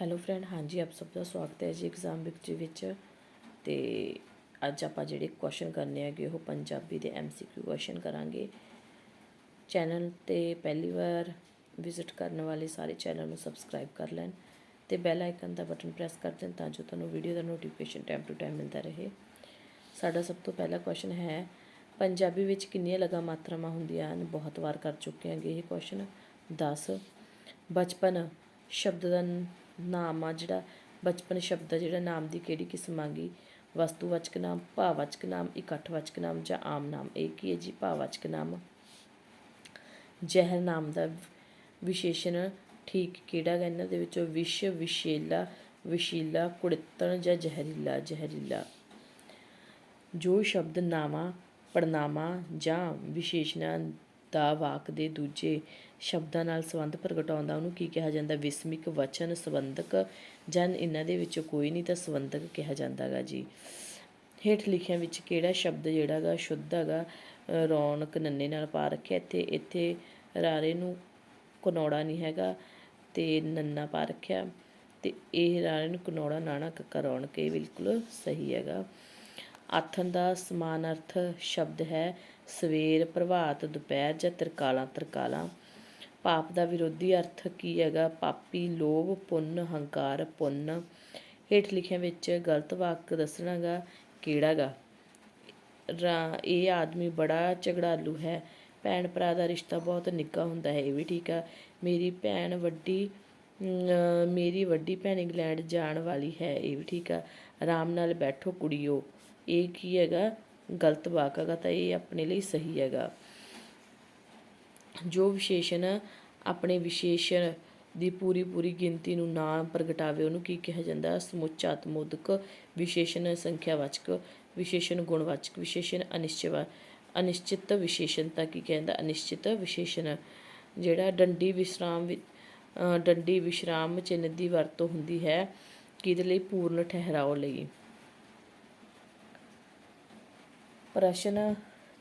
Hello friend ਹਾਂਜੀ, ਆਪ ਸਭ ਦਾ ਸਵਾਗਤ ਹੈ ਜੀ ਐਗਜ਼ਾਮ ਵਿਚ ਵਿੱਚ। ਤੇ ਅੱਜ ਆਪਾਂ ਜਿਹੜੇ ਕੁਐਸਚਨ ਕਰਨੇ ਹੈਗੇ, ਉਹ ਪੰਜਾਬੀ ਦੇ ਐਮਸੀਕਿਊ ਕੁਐਸਚਨ ਕਰਾਂਗੇ। ਚੈਨਲ ਤੇ ਪਹਿਲੀ ਵਾਰ ਵਿਜ਼ਿਟ ਕਰਨ ਵਾਲੇ ਸਾਰੇ ਚੈਨਲ ਨੂੰ ਸਬਸਕ੍ਰਾਈਬ ਕਰ ਲੈਣ ਤੇ ਬੈਲ ਆਈਕਨ ਦਾ ਬਟਨ ਪ੍ਰੈਸ ਕਰ ਦੇਣ ਤਾਂ ਜੋ ਤੁਹਾਨੂੰ ਵੀਡੀਓ ਦਾ ਨੋਟੀਫਿਕੇਸ਼ਨ ਟਾਈਮ ਟੂ ਟਾਈਮ ਮਿਲਦਾ ਰਹੇ। ਸਾਡਾ ਸਭ ਤੋਂ ਪਹਿਲਾ ਕੁਐਸਚਨ ਹੈ, ਪੰਜਾਬੀ ਵਿੱਚ ਕਿੰਨੀਆਂ ਲਗਾ ਮਾਤਰਾਵਾਂ ਹੁੰਦੀਆਂ ਹਨ? ਬਹੁਤ ਵਾਰ ਕਰ ਚੁੱਕੇ ਹਾਂਗੇ ਇਹ ਕੁਐਸਚਨ 10 ਬਚਪਨ ਸ਼ਬਦ ਦਾ ਨਾਮ ਆ ਜਿਹੜਾ, ਬਚਪਨ ਸ਼ਬਦ ਆ ਜਿਹੜਾ ਨਾਮ ਦੀ ਕਿਹੜੀ ਕਿਸਮ ਆ ਗਈ? ਵਸਤੂਵਾਚਕ ਨਾਮ ਭਾਵਵਾਚਕ ਨਾਮ, ਇਕੱਠਵਾਚਕ ਨਾਮ ਜਾਂ ਆਮ ਨਾਮ? ਇਹ ਕੀ ਹੈ ਜੀ ਭਾਵਵਾਚਕ ਨਾਮ? ਜ਼ਹਿਰ ਨਾਮ ਦਾ ਵਿਸ਼ੇਸ਼ਣ ਠੀਕ ਕਿਹੜਾ ਗਾ ਇਹਨਾਂ ਦੇ ਵਿੱਚੋਂ ਵਿਸ਼, ਵਿਸ਼ੇਲਾ, ਵਿਸ਼ੀਲਾ, ਕੁੜਿੱਤਣ ਜਾਂ ਜ਼ਹਿਰੀਲਾ? ਜ਼ਹਿਰੀਲਾ। ਜੋ ਸ਼ਬਦ ਨਾਵਾਂ ਪੜਨਾਵਾਂ ਜਾਂ ਵਿਸ਼ੇਸ਼ਣਾਂ ਦਾ ਵਾਕ ਦੇ ਦੂਜੇ ਸ਼ਬਦਾਂ ਨਾਲ ਸੰਬੰਧ ਪ੍ਰਗਟਾਉਂਦਾ, ਉਹਨੂੰ ਕੀ ਕਿਹਾ ਜਾਂਦਾ? ਵਿਸਮਿਕ ਵਚਨ ਸੰਬੰਧਕ, ਜਨ ਇਹਨਾਂ ਦੇ ਵਿੱਚੋਂ ਕੋਈ ਨਹੀਂ ਤਾਂ ਸੰਬੰਧਕ ਕਿਹਾ ਜਾਂਦਾਗਾ ਜੀ। ਹੇਠ ਲਿਖਿਆਂ ਵਿੱਚ ਕਿਹੜਾ ਸ਼ਬਦ ਜਿਹੜਾ ਗਾ ਸ਼ੁੱਧ ਹੈਗਾ ਰੌਣਕ ਨੰਨੇ ਨਾਲ ਪਾ ਰੱਖਿਆ? ਇੱਥੇ ਇੱਥੇ ਰਾਰੇ ਨੂੰ ਕਨੌੜਾ ਨਹੀਂ ਹੈਗਾ ਤੇ ਨੰਨਾ ਪਾ ਰੱਖਿਆ। ਤੇ ਇਹ ਰਾਰੇ ਨੂੰ ਕਨੌੜਾ ਨਾਣਾ ਕੱਕਾ ਰੌਣਕ ਇਹ ਬਿਲਕੁਲ ਸਹੀ ਹੈਗਾ। ਆਥਣ ਦਾ ਸਮਾਨ ਅਰਥ ਸ਼ਬਦ ਹੈ। ਸਵੇਰ ਪ੍ਰਭਾਤ, ਦੁਪਹਿਰ ਜਾਂ ਤਰਕਾਲਾਂ ਤਰਕਾਲਾਂ। ਪਾਪ ਦਾ ਵਿਰੋਧੀ ਅਰਥ ਕੀ ਹੈਗਾ? ਪਾਪੀ ਲੋਭ, ਪੁੰਨ, ਹੰਕਾਰ, ਪੁੰਨ। ਹੇਠ ਲਿਖਿਆਂ ਵਿੱਚ ਗਲਤ ਵਾਕ ਦੱਸਣਾਗਾ ਕਿਹੜਾਗਾ? ਰਾ, ਇਹ ਆਦਮੀ ਬੜਾ ਝਗੜਾਲੂ ਹੈ। ਭੈਣ ਭਰਾ ਦਾ ਰਿਸ਼ਤਾ ਬਹੁਤ ਨਿੱਘਾ ਹੁੰਦਾ ਹੈ, ਇਹ ਵੀ ਠੀਕ ਆ। ਮੇਰੀ ਭੈਣ ਵੱਡੀ ਮੇਰੀ ਵੱਡੀ ਭੈਣ ਇੰਗਲੈਂਡ ਜਾਣ ਵਾਲੀ ਹੈ, ਇਹ ਵੀ ਠੀਕ ਆ। ਆਰਾਮ ਨਾਲ ਬੈਠੋ ਕੁੜੀਓ। ਇਹ ਕੀ ਹੈਗਾ? ਗਲਤ ਵਾਕ ਹੈਗਾ ਤਾਂ ਇਹ ਆਪਣੇ ਲਈ ਸਹੀ ਹੈਗਾ। ਜੋ ਵਿਸ਼ੇਸ਼ਣ ਆਪਣੇ ਵਿਸ਼ੇਸ਼ਣ ਦੀ ਪੂਰੀ ਪੂਰੀ ਗਿਣਤੀ ਨੂੰ ਨਾ ਪ੍ਰਗਟਾਵੇ, ਉਹਨੂੰ ਕੀ ਕਿਹਾ ਜਾਂਦਾ? ਸਮੁੱਚਾਤਮੋਦਕ ਵਿਸ਼ੇਸ਼ਣ ਸੰਖਿਆਵਾਚਕ, ਵਿਸ਼ੇਸ਼ਣ ਗੁਣਵਾਚਕ, ਵਿਸ਼ੇਸ਼ਣ ਅਨਿਸ਼ਚਿਤ ਅਨਿਸ਼ਚਿਤ ਵਿਸ਼ੇਸ਼ਣਤਾ ਕੀ ਕਹਿੰਦਾ ਅਨਿਸ਼ਚਿਤ ਵਿਸ਼ੇਸ਼ਣ। ਜਿਹੜਾ ਡੰਡੀ ਵਿਸਰਾਮ ਵਿ- ਡੰਡੀ ਵਿਸ਼ਰਾਮ ਚਿੰਨ੍ਹ ਦੀ ਵਰਤੋਂ ਹੁੰਦੀ ਹੈ, ਕਿਹਦੇ ਲਈ? ਪੂਰਨ ਠਹਿਰਾਓ ਲਈ। ਪ੍ਰਸ਼ਨ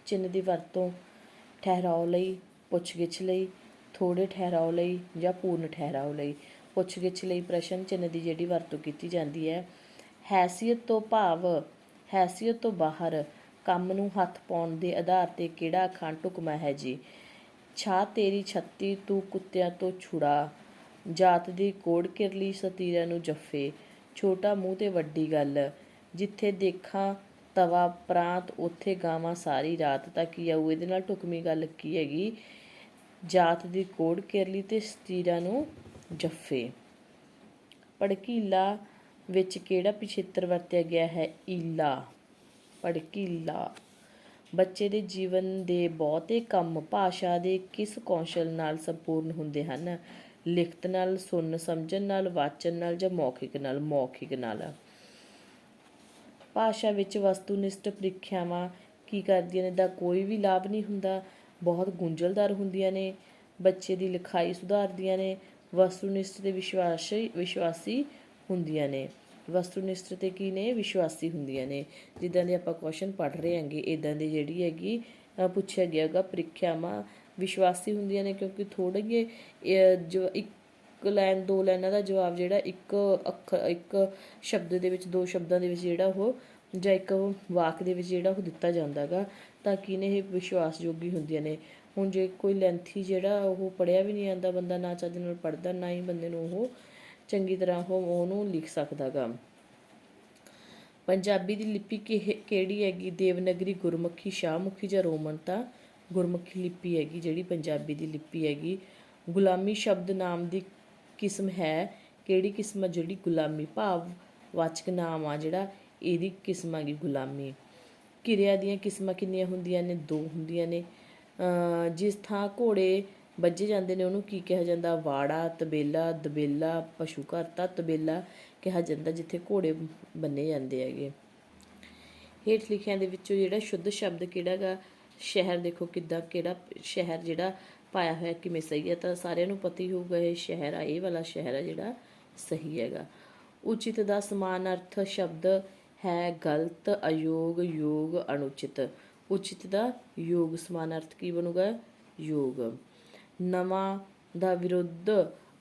ਚਿੰਨ੍ਹ ਦੀ ਵਰਤੋਂ ਠਹਿਰਾਓ ਲਈ, ਪੁੱਛਗਿੱਛ ਲਈ ਥੋੜੇ ਠਹਿਰਾਓ ਲਈ ਜਾਂ ਪੂਰਨ ਠਹਿਰਾਓ ਲਈ। ਪੁੱਛਗਿੱਛ ਲਈ ਪ੍ਰਸ਼ਨ ਚਿੰਨ੍ਹ ਦੀ ਜਿਹੜੀ ਵਰਤੋਂ ਕੀਤੀ ਜਾਂਦੀ ਹੈ। ਹੈਸੀਅਤ ਤੋਂ ਭਾਵ, ਹੈਸੀਅਤ ਤੋਂ ਬਾਹਰ, ਕੰਮ ਨੂੰ ਹੱਥ ਪਾਉਣ ਦੇ ਆਧਾਰ ਤੇ ਕਿਹੜਾ ਅਖਾਣ ਢੁਕਮਾ ਹੈ ਜੀ? ਛਾ ਤੇਰੀ ਛੱਤੀ, ਤੂੰ ਕੁੱਤਿਆਂ ਤੋਂ ਛੁੜਾ ਜਾਤ ਦੀ ਕੋੜ ਕਿਰਲੀ ਸਤੀਰਾਂ ਨੂੰ ਜੱਫੇ। ਛੋਟਾ ਮੂੰਹ ਤੇ ਵੱਡੀ ਗੱਲ। ਜਿੱਥੇ ਦੇਖਾਂ ਤਵਾ, ਪ੍ਰਾਂਤ, ਉੱਥੇ ਗਾਵਾਂ ਸਾਰੀ ਰਾਤ ਤੱਕ ਹੀ ਆਊ। ਇਹਦੇ ਨਾਲ ਢੁਕਵੀਂ ਗੱਲ ਕੀ ਹੈਗੀ? ਜਾਤ ਦੀ ਕੋੜ ਕਿਰਲੀ ਤੇ ਸਤੀਰਾਂ ਨੂੰ ਜੱਫੇ। ਭੜਕੀਲਾ ਵਿੱਚ ਕਿਹੜਾ ਪਿਛੇਤਰ ਵਰਤਿਆ ਗਿਆ ਹੈ? ਈਲਾ। ਭੜਕੀਲਾ। ਬੱਚੇ ਦੇ ਜੀਵਨ ਦੇ ਬਹੁਤੇ ਕੰਮ ਭਾਸ਼ਾ ਦੇ ਕਿਸ ਕੌਸ਼ਲ ਨਾਲ ਸੰਪੂਰਨ ਹੁੰਦੇ ਹਨ? ਲਿਖਤ ਨਾਲ, ਸੁਣਨ, ਸਮਝਣ ਨਾਲ, ਵਾਚਨ ਨਾਲ ਜਾਂ ਮੌਖਿਕ ਨਾਲ? ਮੌਖਿਕ ਨਾਲ। ਭਾਸ਼ਾ ਵਿੱਚ ਵਸਤੂਨਿਸ਼ਟ ਪ੍ਰੀਖਿਆਵਾਂ ਕੀ ਕਰਦੀਆਂ ਨੇ ਦਾ ਕੋਈ ਵੀ ਲਾਭ ਨਹੀਂ ਹੁੰਦਾ। ਬਹੁਤ ਗੁੰਝਲਦਾਰ ਹੁੰਦੀਆਂ ਨੇ। ਬੱਚੇ ਦੀ ਲਿਖਾਈ ਸੁਧਾਰਦੀਆਂ ਨੇ। ਵਸਤੂਨਿਸ਼ਟ ਤੇ ਵਿਸ਼ਵਾਸ਼, ਵਿਸ਼ਵਾਸੀ ਹੁੰਦੀਆਂ ਨੇ। ਵਸਤੂਨਿਸ਼ਟ ਤੇ ਕੀ ਨੇ? ਵਿਸ਼ਵਾਸੀ ਹੁੰਦੀਆਂ ਨੇ। ਜਿੱਦਾਂ ਦੇ ਆਪਾਂ ਕੁਐਸਚਨ ਪੜ੍ਹ ਰਹੇ ਹਾਂਗੇ ਇਦਾਂ ਦੀ ਜਿਹੜੀ ਹੈਗੀ ਪੁੱਛਿਆ ਗਿਆ ਹੈਗਾ, ਪ੍ਰੀਖਿਆਵਾਂ ਵਿਸ਼ਵਾਸੀ ਹੁੰਦੀਆਂ ਨੇ ਕਿਉਂਕਿ ਥੋੜ੍ਹੇ ਜਿਹੇ ਜੋ ਇੱਕ ਇੱਕ ਲਾਈਨ, ਦੋ ਲਾਈਨਾਂ ਦਾ ਜਵਾਬ ਜਿਹੜਾ ਇੱਕ ਅੱਖਰ ਇੱਕ ਸ਼ਬਦ ਦੇ ਵਿੱਚ, ਦੋ ਸ਼ਬਦਾਂ ਦੇ ਵਿੱਚ ਜਿਹੜਾ ਉਹ, ਜਾਂ ਇੱਕ ਵਾਕ ਦੇ ਵਿੱਚ ਜਿਹੜਾ ਉਹ ਦਿੱਤਾ ਜਾਂਦਾ ਜਾਂਦਾਗਾ ਤਾਂ ਕਿ ਨੇ ਇਹ ਵਿਸ਼ਵਾਸਯੋਗੀ ਹੁੰਦੀਆਂ ਨੇ। ਹੁਣ ਜੇ ਕੋਈ ਲੈਂਥੀ ਜਿਹੜਾ ਉਹ ਪੜਿਆ ਵੀ ਨਹੀਂ ਆਂਦਾ ਬੰਦਾ, ਨਾ ਚੱਜ ਨਾਲ ਪੜਦਾ ਨਾ ਹੀ ਬੰਦੇ ਨੂੰ ਉਹ ਚੰਗੀ ਤਰ੍ਹਾਂ ਉਹ, ਉਹਨੂੰ ਲਿਖ ਸਕਦਾਗਾ ਪੰਜਾਬੀ ਦੀ ਲਿਪੀ ਕਿਹ- ਕਿਹੜੀ ਹੈਗੀ? ਦੇਵਨਗਰੀ ਗੁਰਮੁਖੀ, ਸ਼ਾਹਮੁਖੀ ਜਾਂ ਰੋਮਨ? ਤਾਂ ਗੁਰਮੁਖੀ ਲਿਪੀ ਹੈਗੀ ਜਿਹੜੀ ਪੰਜਾਬੀ ਦੀ ਲਿਪੀ ਹੈਗੀ। ਗੁਲਾਮੀ ਸ਼ਬਦ ਨਾਮ ਦੀ ਕਿਸਮ ਹੈ, ਕਿਹੜੀ ਕਿਸਮ ਆ, ਜਿਹੜੀ ਗੁਲਾਮੀ ਭਾਵ ਵਾਚਕ ਨਾਮ ਆ, ਜਿਹੜਾ ਇਹਦੀ ਕਿਸਮ ਹੈਗੀ ਗੁਲਾਮੀ। ਕਿਰਿਆ ਦੀਆਂ ਕਿਸਮਾਂ ਕਿੰਨੀਆਂ ਹੁੰਦੀਆਂ ਨੇ? ਦੋ ਹੁੰਦੀਆਂ ਨੇ। ਜਿਸ ਥਾਂ ਘੋੜੇ ਵੱਜੇ ਜਾਂਦੇ ਨੇ, ਉਹਨੂੰ ਕੀ ਕਿਹਾ ਜਾਂਦਾ? ਵਾੜਾ, ਤਬੇਲਾ, ਦਬੇਲਾ, ਪਸ਼ੂ ਘਰ ਤਾਂ ਤਬੇਲਾ ਕਿਹਾ ਜਾਂਦਾ, ਜਿੱਥੇ ਘੋੜੇ ਬੰਨੇ ਜਾਂਦੇ ਹੈਗੇ। ਹੇਠ ਲਿਖਿਆਂ ਦੇ ਵਿੱਚੋਂ ਜਿਹੜਾ ਸ਼ੁੱਧ ਸ਼ਬਦ ਕਿਹੜਾਗਾ ਸ਼ਹਿਰ ਦੇਖੋ ਕਿੱਦਾਂ, ਕਿਹੜਾ ਸ਼ਹਿਰ ਜਿਹੜਾ ਪਾਇਆ ਹੋਇਆ ਕਿਵੇਂ ਸਹੀ ਹੈ, ਤਾਂ ਸਾਰਿਆਂ ਨੂੰ ਪਤਾ ਹੀ ਹੋਊਗਾ ਇਹ ਸ਼ਹਿਰ ਆ, ਇਹ ਵਾਲਾ ਸ਼ਹਿਰ ਆ ਜਿਹੜਾ ਸਹੀ ਹੈਗਾ। ਉਚਿਤ ਦਾ ਸਮਾਨ ਅਰਥ ਸ਼ਬਦ ਹੈ ਗਲਤ, ਅਯੋਗ, ਯੋਗ, ਅਨੁਚਿਤ। ਉਚਿਤ ਦਾ ਯੋਗ ਸਮਾਨ ਅਰਥ ਕੀ ਬਣੂਗਾ? ਯੋਗ। ਨਵਾਂ ਦਾ ਵਿਰੁੱਧ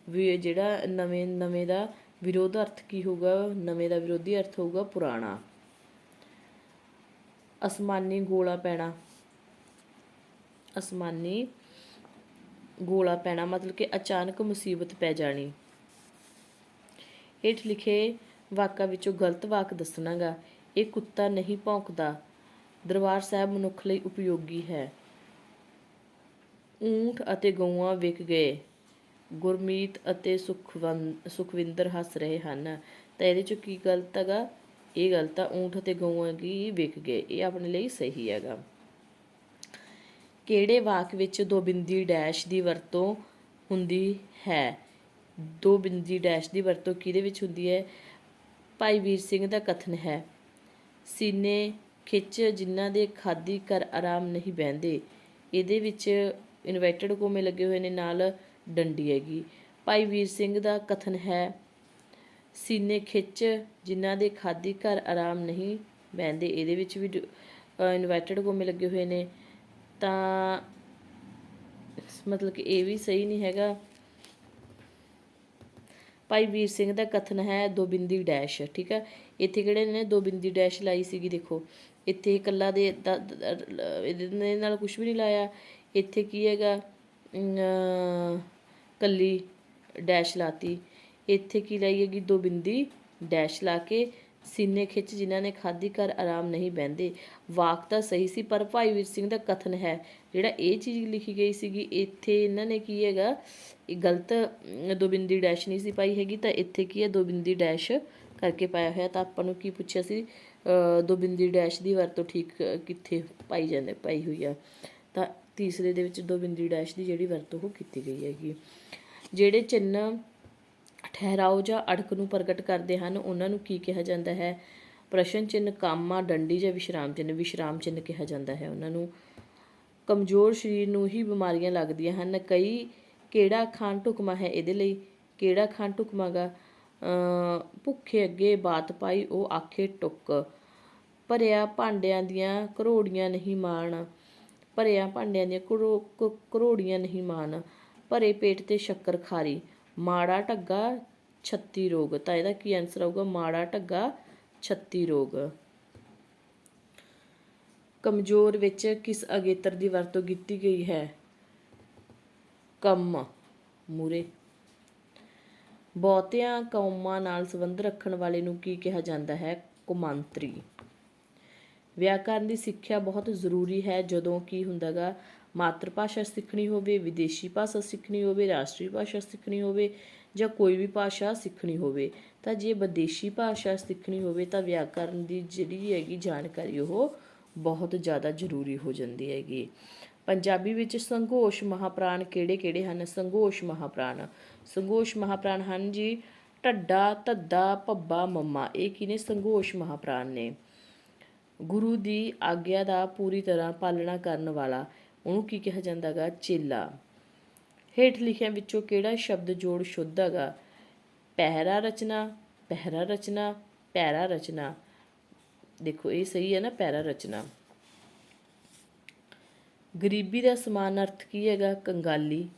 ਵੀ ਜਿਹੜਾ ਨਵੇਂ ਨਵੇਂ ਦਾ ਵਿਰੋਧ ਅਰਥ ਕੀ ਹੋਊਗਾ? ਨਵੇਂ ਦਾ ਵਿਰੋਧੀ ਅਰਥ ਹੋਊਗਾ ਪੁਰਾਣਾ। ਅਸਮਾਨੀ ਗੋਲਾ ਪੈਣਾ। ਅਸਮਾਨੀ ਗੋਲਾ ਪੈਣਾ, ਮਤਲਬ ਕਿ ਅਚਾਨਕ ਮੁਸੀਬਤ ਪੈ ਜਾਣੀ। ਹੇਠ ਲਿਖੇ ਵਾਕਾਂ ਵਿੱਚੋਂ ਗਲਤ ਵਾਕ ਦੱਸਣਾਗਾ, ਇਹ ਕੁੱਤਾ ਨਹੀਂ ਭੌਂਕਦਾ। ਦਰਬਾਰ ਸਾਹਿਬ ਮਨੁੱਖ ਲਈ ਉਪਯੋਗੀ ਹੈ। ਊਂਠ ਅਤੇ ਗਊਆਂ ਵਿਕ ਗਏ। ਗੁਰਮੀਤ ਅਤੇ ਸੁਖਵੰ, ਸੁਖਵਿੰਦਰ ਹੱਸ ਰਹੇ ਹਨ। ਤਾਂ ਇਹਦੇ ਚ ਕੀ ਗਲਤ ਹੈਗਾ? ਇਹ ਗਲਤ ਆ, ਊਂਠ ਅਤੇ ਗਊਆਂ ਕੀ ਵਿਕ ਗਏ, ਇਹ ਆਪਣੇ ਲਈ ਸਹੀ ਹੈਗਾ। ਕਿਹੜੇ ਵਾਕ ਵਿੱਚ ਦੋ ਬਿੰਦੀ ਡੈਸ਼ ਦੀ ਵਰਤੋਂ ਹੁੰਦੀ ਹੈ? ਦੋ ਬਿੰਦੀ ਡੈਸ਼ ਦੀ ਵਰਤੋਂ ਕਿਹਦੇ ਵਿੱਚ ਹੁੰਦੀ ਹੈ? ਭਾਈ ਵੀਰ ਸਿੰਘ ਦਾ ਕਥਨ ਹੈ, ਸੀਨੇ ਖਿੱਚ ਜਿਨ੍ਹਾਂ ਦੇ ਖਾਦੀ ਕਰ ਆਰਾਮ ਨਹੀਂ ਬਹਿੰਦੇ। ਇਹਦੇ ਵਿੱਚ ਇਨਵਰਟਡ ਕੋਮੇ ਲੱਗੇ ਹੋਏ ਨੇ, ਨਾਲ ਡੰਡੀ ਹੈਗੀ। ਭਾਈ ਵੀਰ ਸਿੰਘ ਦਾ ਕਥਨ ਹੈ, ਸੀਨੇ ਖਿੱਚ ਜਿਨ੍ਹਾਂ ਦੇ ਖਾਦੀ ਘਰ ਆਰਾਮ ਨਹੀਂ ਬਹਿੰਦੇ। ਇਹਦੇ ਵਿੱਚ ਵੀ ਇਨਵਰਟਡ ਕੋਮੇ ਲੱਗੇ ਹੋਏ ਨੇ। ਤਾਂ ਮਤਲਬ ਕਿ ਇਹ ਵੀ ਸਹੀ ਨਹੀਂ ਹੈਗਾ। ਭਾਈ ਵੀਰ ਸਿੰਘ ਦਾ ਕਥਨ ਹੈ ਦੋ ਬਿੰਦੀ ਡੈਸ਼ ਠੀਕ ਹੈ? ਇੱਥੇ ਕਿਹੜੇ ਨੇ? ਦੋ ਬਿੰਦੀ ਡੈਸ਼ ਲਾਈ ਸੀਗੀ ਦੇਖੋ। ਇੱਥੇ ਇਕੱਲਾ ਦੇ ਦ- ਇਹਦੇ ਨਾਲ ਕੁਝ ਵੀ ਨਹੀਂ ਲਾਇਆ। ਇੱਥੇ ਕੀ ਹੈਗਾ? ਅਮ, ਕੱਲੀ ਡੈਸ਼ ਲਾਤੀ। ਇੱਥੇ ਕੀ ਲਾਈ ਹੈਗੀ? ਦੋ ਬਿੰਦੀ ਡੈਸ਼ ਲਾ ਕੇ ਸੀਨੇ ਖਿੱਚ ਜਿਨ੍ਹਾਂ ਨੇ ਖਾਦੀ ਘਰ ਆਰਾਮ ਨਹੀਂ ਬਹਿੰਦੇ। ਵਾਕ ਤਾਂ ਸਹੀ ਸੀ ਪਰ ਭਾਈ ਵੀਰ ਸਿੰਘ ਦਾ ਕਥਨ ਹੈ। ਜਿਹੜਾ ਇਹ ਚੀਜ਼ ਲਿਖੀ ਗਈ ਸੀਗੀ ਇੱਥੇ ਇਹਨਾਂ ਨੇ ਕੀ ਹੈਗਾ ਇਹ ਗਲਤ ਅਮ, ਦੋ ਬਿੰਦੀ ਡੈਸ਼ ਨਹੀਂ ਸੀ ਪਾਈ ਹੈਗੀ ਤਾਂ ਇੱਥੇ ਕੀ ਹੈ ਦੋ ਬਿੰਦੀ ਡੈਸ਼ ਕਰਕੇ ਪਾਇਆ ਹੋਇਆ। ਤਾਂ ਆਪਾਂ ਨੂੰ ਕੀ ਪੁੱਛਿਆ ਸੀ ਅ, ਦੋ ਬਿੰਦੀ ਡੈਸ਼ ਦੀ ਵਰਤੋਂ ਠੀਕ ਕਿੱਥੇ ਪਾਈ ਜਾਂਦੇ ਪਾਈ ਹੋਈ ਆ? ਤਾਂ ਤੀਸਰੇ ਦੇ ਵਿੱਚ ਦੋ ਬਿੰਦੀ ਡੈਸ਼ ਦੀ ਜਿਹੜੀ ਵਰਤੋਂ ਉਹ ਕੀਤੀ ਗਈ ਹੈਗੀ। ਜਿਹੜੇ ਚਿੰਨ੍ਹ ਠਹਿਰਾਓ ਜਾਂ ਅੜਕ ਨੂੰ ਪ੍ਰਗਟ ਕਰਦੇ ਹਨ, ਉਹਨਾਂ ਨੂੰ ਕੀ ਕਿਹਾ ਜਾਂਦਾ ਹੈ? ਪ੍ਰਸ਼ਨ ਚਿੰਨ੍ਹ ਕਾਮਾ ਡੰਡੀ ਜਾਂ ਵਿਸ਼ਰਾਮ ਚਿੰਨ੍ਹ। ਵਿਸ਼ਰਾਮ ਚਿੰਨ੍ਹ ਕਿਹਾ ਜਾਂਦਾ ਹੈ। ਉਹਨਾਂ ਨੂੰ ਕਮਜ਼ੋਰ ਸਰੀਰ ਨੂੰ ਹੀ ਬਿਮਾਰੀਆਂ ਲੱਗਦੀਆਂ ਹਨ। ਕਈ ਕਿਹੜਾ ਖਾਣ ਢੁਕਮਾ ਹੈ ਇਹਦੇ ਲਈ? ਕਿਹੜਾ ਖਾਣ ਢੁਕਮਾਗਾ ਭੁੱਖੇ ਅੱਗੇ ਬਾਤ ਪਾਈ, ਉਹ ਆਖੇ ਟੁੱਕ। ਭਰਿਆ ਭਾਂਡਿਆਂ ਦੀਆਂ ਕਰੋੜੀਆਂ ਨਹੀਂ ਮਾਣ। ਭਰਿਆ ਭਾਂਡਿਆਂ ਦੀਆਂ ਕਰੋ- ਕ- ਕਰੋੜੀਆਂ ਨਹੀਂ ਮਾਣ। ਭਰੇ ਪੇਟ ਤੇ ਸ਼ੱਕਰ ਖਾਰੀ। ਮਾੜਾ ਢੱਗਾ 36 ਰੋਗ। ਤਾਂ ਇਹਦਾ ਕੀ ਆਨਸਰ ਆਊਗਾ? ਮਾੜਾ ਢੱਗਾ 36 ਰੋਗ। ਕਮਜ਼ੋਰ ਵਿੱਚ ਕਿਸ ਅਗੇਤਰ ਦੀ ਵਰਤੋਂ ਕੀਤੀ ਗਈ ਹੈ? ਕੰਮ। ਮੂਰੇ। ਬਹੁਤਿਆਂ ਕੌਮਾਂ ਨਾਲ ਸੰਬੰਧ ਰੱਖਣ ਵਾਲੇ ਨੂੰ ਕੀ ਕਿਹਾ ਜਾਂਦਾ ਹੈ? ਕੁਮਾਂਤਰੀ। ਵਿਆਕਰਨ ਦੀ ਸਿੱਖਿਆ ਬਹੁਤ ਜ਼ਰੂਰੀ ਹੈ। ਜਦੋਂ ਕੀ ਹੁੰਦਾਗਾ ਮਾਤਰ ਭਾਸ਼ਾ ਸਿੱਖਣੀ ਹੋਵੇ, ਵਿਦੇਸ਼ੀ ਭਾਸ਼ਾ ਸਿੱਖਣੀ ਹੋਵੇ, ਰਾਸ਼ਟਰੀ ਭਾਸ਼ਾ ਸਿੱਖਣੀ ਹੋਵੇ ਜਾਂ ਕੋਈ ਵੀ ਭਾਸ਼ਾ ਸਿੱਖਣੀ ਹੋਵੇ, ਤਾਂ ਜੇ ਵਿਦੇਸ਼ੀ ਭਾਸ਼ਾ ਸਿੱਖਣੀ ਹੋਵੇ ਤਾਂ ਵਿਆਕਰਨ ਦੀ ਜਿਹੜੀ ਹੈਗੀ ਜਾਣਕਾਰੀ ਉਹ ਬਹੁਤ ਜ਼ਿਆਦਾ ਜ਼ਰੂਰੀ ਹੋ ਜਾਂਦੀ ਹੈਗੀ। ਪੰਜਾਬੀ ਵਿੱਚ ਸੰਘੋਸ਼ ਮਹਾਪ੍ਰਾਣ ਕਿਹੜੇ-ਕਿਹੜੇ ਹਨ? ਸੰਘੋਸ਼ ਮਹਾਪ੍ਰਾਣ। ਸੰਘੋਸ਼ ਮਹਾਪ੍ਰਾਣ ਹਨ ਜੀ, ਢੱਡਾ, ਧੱਦਾ, ਭੱਬਾ, ਮੰਮਾ। ਇਹ ਕੀ ਨੇ ਸੰਘੋਸ਼ ਮਹਾਪ੍ਰਾਣ ਨੇ। ਗੁਰੂ ਦੀ ਆਗਿਆ ਦਾ ਪੂਰੀ ਤਰ੍ਹਾਂ ਪਾਲਣਾ ਕਰਨ ਵਾਲਾ। ਉਹਨੂੰ ਕੀ ਕਿਹਾ ਜਾਂਦਾਗਾ? ਚੇਲਾ। ਹੇਠ ਲਿਖਿਆਂ ਵਿੱਚੋਂ ਕਿਹੜਾ ਸ਼ਬਦ ਜੋੜ ਸ਼ੁੱਧ ਹੈਗਾ ਪਹਿਰਾ ਰਚਨਾ ਪਹਿਰਾ ਰਚਨਾ, ਪੈਰਾ ਰਚਨਾ। ਦੇਖੋ, ਇਹ ਸਹੀ ਹੈ ਨਾ, ਪੈਰਾ ਰਚਨਾ। ਗਰੀਬੀ ਦਾ ਸਮਾਨ ਅਰਥ ਕੀ ਹੈਗਾ? ਕੰਗਾਲੀ।